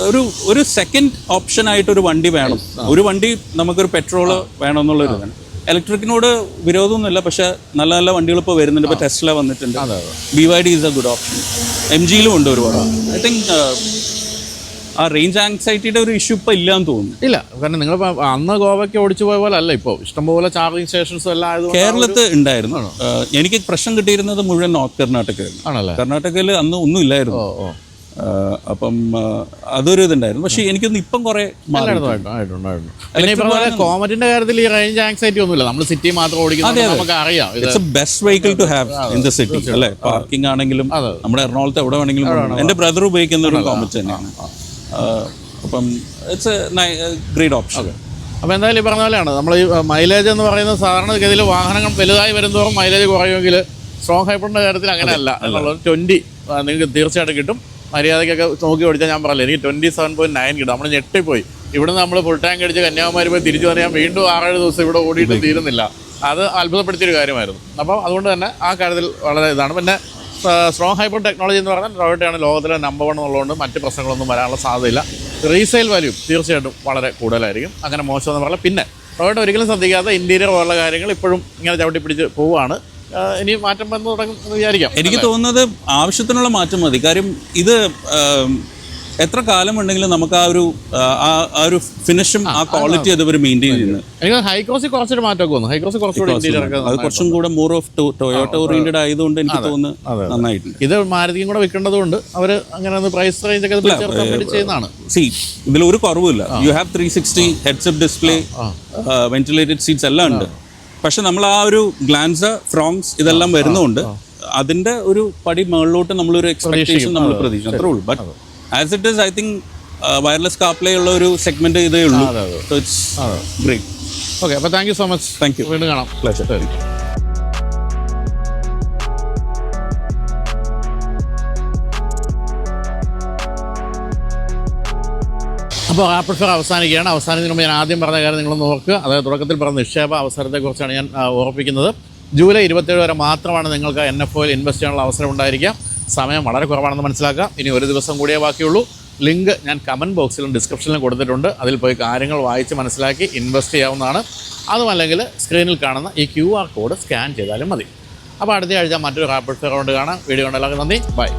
D: ഒരു ഒരു സെക്കൻഡ് ഓപ്ഷൻ ആയിട്ട് ഒരു വണ്ടി വേണം. ഒരു വണ്ടി നമുക്കൊരു പെട്രോൾ വേണം എന്നുള്ള ഒരു ഇതാണ് ഇലക്ട്രിക്കിനോട് വിരോധമൊന്നുമില്ല പക്ഷെ നല്ല നല്ല വണ്ടികൾ ഇപ്പോൾ വരുന്നുണ്ട്. ഇപ്പോൾ ടെസ്ല വന്നിട്ടുണ്ട്. B Y D is a good option M ജിയിലും ഉണ്ട് ഒരുപാട്. ഐ തിങ്ക് ആ റേഞ്ച് ആങ്സൈറ്റിയുടെ ഒരു ഇഷ്യൂ ഇപ്പം ഇല്ലാന്ന് തോന്നുന്നു.
A: ഇല്ല. കാരണം നിങ്ങൾ അന്ന് ഗോവയ്ക്ക് ഓടിച്ചു പോയ പോലെ അല്ല ഇപ്പോൾ ഇഷ്ടംപോലെ ചാർജിങ് സ്റ്റേഷൻസ് എല്ലാം
D: കേരളത്തിൽ ഉണ്ടായിരുന്നു. എനിക്ക് പ്രശ്നം കിട്ടിയിരുന്നത് മുഴുവൻ നോർത്ത് കർണാടകയായിരുന്നു
A: ആണല്ലേ?
D: കർണാടകയിൽ അന്ന് ഒന്നും ഇല്ലായിരുന്നു. അപ്പം അതൊരു ഇതുണ്ടായിരുന്നു. പക്ഷേ എനിക്കൊന്ന് ഇപ്പം കുറെ
A: കോമറ്റിന്റെ കാര്യത്തിൽ ഈ റേഞ്ച് ആങ്സൈറ്റി ഒന്നുമില്ല. നമ്മൾ സിറ്റി മാത്രം ഓടിക്കുന്നത് നമുക്ക് അറിയാം
D: it's best vehicle to have in the city അല്ലേ? പാർക്കിംഗ് ആണെങ്കിലും നമ്മുടെ എറണാകുളത്ത് എവിടെ വേണമെങ്കിലും എന്റെ എന്റെ ബ്രദർ ഉപയോഗിക്കുന്ന ഒരു കോമറ്റ് തന്നെയാണ് അപ്പം ഇറ്റ്സ് ഗ്രേറ്റ് ഓപ്ഷൻ
A: അപ്പോൾ എന്തായാലും ഈ പറഞ്ഞ പോലെയാണ്. നമ്മൾ ഈ മൈലേജ് എന്ന് പറയുന്നത് സാധാരണഗതിയിൽ വാഹനങ്ങൾ വലുതായി വരുന്നതോറും മൈലേജ് കുറയുമെങ്കിൽ സ്ട്രോങ് ഹൈബ്രിഡിന്റെ കാര്യത്തിൽ അങ്ങനെയല്ല. എന്നുള്ളത് ട്വന്റി നിങ്ങൾക്ക് തീർച്ചയായിട്ടും കിട്ടും. മര്യാദയ്ക്കൊക്കെ നോക്കി ഓടിച്ചാൽ ഞാൻ പറഞ്ഞില്ല എനിക്ക് ട്വന്റി സെവൻ പോയിന്റ് നയൻ കിട്ടും. നമ്മൾ ഞെട്ടിപ്പോയി. ഇവിടെ നമ്മൾ ഫുൾ ടാങ്ക് അടിച്ച് കന്യാകുമാരി പോയി തിരിച്ചു പറയാൻ വീണ്ടും ആറേഴ് ദിവസം ഇവിടെ ഓടിയിട്ട് തീരുന്നില്ല. അത് അത്ഭുതപ്പെടുത്തിയൊരു കാര്യമായിരുന്നു. അപ്പോൾ അതുകൊണ്ട് തന്നെ ആ കാര്യത്തിൽ വളരെ ഇതാണ്. പിന്നെ സ്ട്രോങ് ഹൈബ്രിഡ് ടെക്നോളജി എന്ന് പറഞ്ഞാൽ ടൊയോട്ടയാണ് ലോകത്തിലെ നമ്പർ വൺ എന്നുള്ളതുകൊണ്ട് മറ്റ് പ്രശ്നങ്ങളൊന്നും വരാനുള്ള സാധ്യതയില്ല. റീസെയിൽ വാല്യൂ തീർച്ചയായിട്ടും വളരെ കൂടുതലായിരിക്കും. അങ്ങനെ മോശമെന്ന് പറഞ്ഞാൽ പിന്നെ ടൊയോട്ട ഒരിക്കലും ശ്രദ്ധിക്കാത്ത ഇന്റീരിയർ പോലുള്ള കാര്യങ്ങൾ ഇപ്പോഴും ഇങ്ങനെ ചവിട്ടി പിടിച്ച് പോവുകയാണ്. ഇനി മാറ്റം വന്നു തുടങ്ങും എന്ന് വിചാരിക്കാം.
D: എനിക്ക് തോന്നുന്നത് ആവശ്യത്തിനുള്ള മാറ്റം മതി. കാര്യം ഇത് എത്ര കാലം ഉണ്ടെങ്കിലും നമുക്ക് ആ ഒരു ആ, ഒരു ഫിനിഷും ആ ക്വാളിറ്റി അതുവരെ മെയിന്റെയിൻ ചെയ്യുന്നത്.
A: എനിക്ക് ഹൈക്രോസിൽ കുറച്ചൊരു മാറ്റമൊക്കെ വന്നു. ഹൈക്രോസിൽ കുറച്ചുകൂടി
D: അത് കുറച്ചും കൂടെ മോർ ഓഫ് ടൊയോട്ട ഓറിയന്റഡ് ആയതുകൊണ്ട് എനിക്ക് തോന്നുന്നു നന്നായിട്ടുണ്ട്.
A: ഇത് മാരുതിയും കൂടെ വിൽക്കേണ്ടതുകൊണ്ട് അവർ അങ്ങനെ ഒന്ന് പ്രൈസ് റേഞ്ച് ഒക്കെ ചെയ്യുന്നതാണ്.
D: സി ഇതിൽ ഒരു കുറവുമില്ല you have three sixty headset display ventilated seats എല്ലാം ഉണ്ട്. പക്ഷെ നമ്മൾ ആ ഒരു ഗ്ലാൻസ ഫ്രോങ്സ് ഇതെല്ലാം വരുന്നതുകൊണ്ട് അതിന്റെ ഒരു പടി മുകളിലോട്ട് നമ്മളൊരു എക്സ്പെക്ടേഷൻ നമ്മൾ പ്രതീക്ഷിച്ചു അത്രേ ഉള്ളൂ. But as it is I think wireless CarPlay ഉള്ള ഒരു സെഗ്മെന്റ് ഇതേ ഉള്ളൂ. സോ ഇറ്റ്സ് ഗ്രേറ്റ്
A: ഓക്കെ അപ്പോൾ thank you so much
D: thank you
A: വീണ്ടും കാണാം.
D: പ്ലഷർ
A: അപ്പോൾ ആ പ്രഷർ അവസാനിക്കുകയാണ്. അവസാനത്തിന് മുമ്പ് ഞാൻ ആദ്യം പറഞ്ഞ കാര്യം നിങ്ങൾ നോക്കുക അതായത് തുടക്കത്തിൽ പറഞ്ഞ നിക്ഷേപ അവസരത്തെക്കുറിച്ചാണ് ഞാൻ ഓർപ്പിക്കുന്നത് ജൂലൈ ഇരുപത്തേഴ് വരെ മാത്രമാണ് നിങ്ങൾക്ക് എൻ എഫ് ഒയിൽ ഇൻവെസ്റ്റ് ചെയ്യാനുള്ള അവസരം ഉണ്ടായിരിക്കാം സമയം വളരെ കുറവാണെന്ന് മനസ്സിലാക്കുക. ഇനി ഒരു ദിവസം കൂടിയേ ബാക്കിയുള്ളൂ. ലിങ്ക് ഞാൻ കമന്റ് ബോക്സിലും ഡിസ്ക്രിപ്ഷനിലും കൊടുത്തിട്ടുണ്ട്. അതിൽ പോയി കാര്യങ്ങൾ വായിച്ച് മനസ്സിലാക്കി ഇൻവെസ്റ്റ് ചെയ്യാവുന്നതാണ്. അതുമല്ലെങ്കിൽ സ്ക്രീനിൽ കാണുന്ന ഈ ക്യു ആർ കോഡ് സ്കാൻ ചെയ്താലും മതി. അപ്പോൾ അടുത്ത ആഴ്ച മറ്റൊരു റാപ്പിഡ് റൗണ്ട് കാണാം. വീഡിയോ കണ്ടെല്ലാവർക്കും നന്ദി. ബൈ.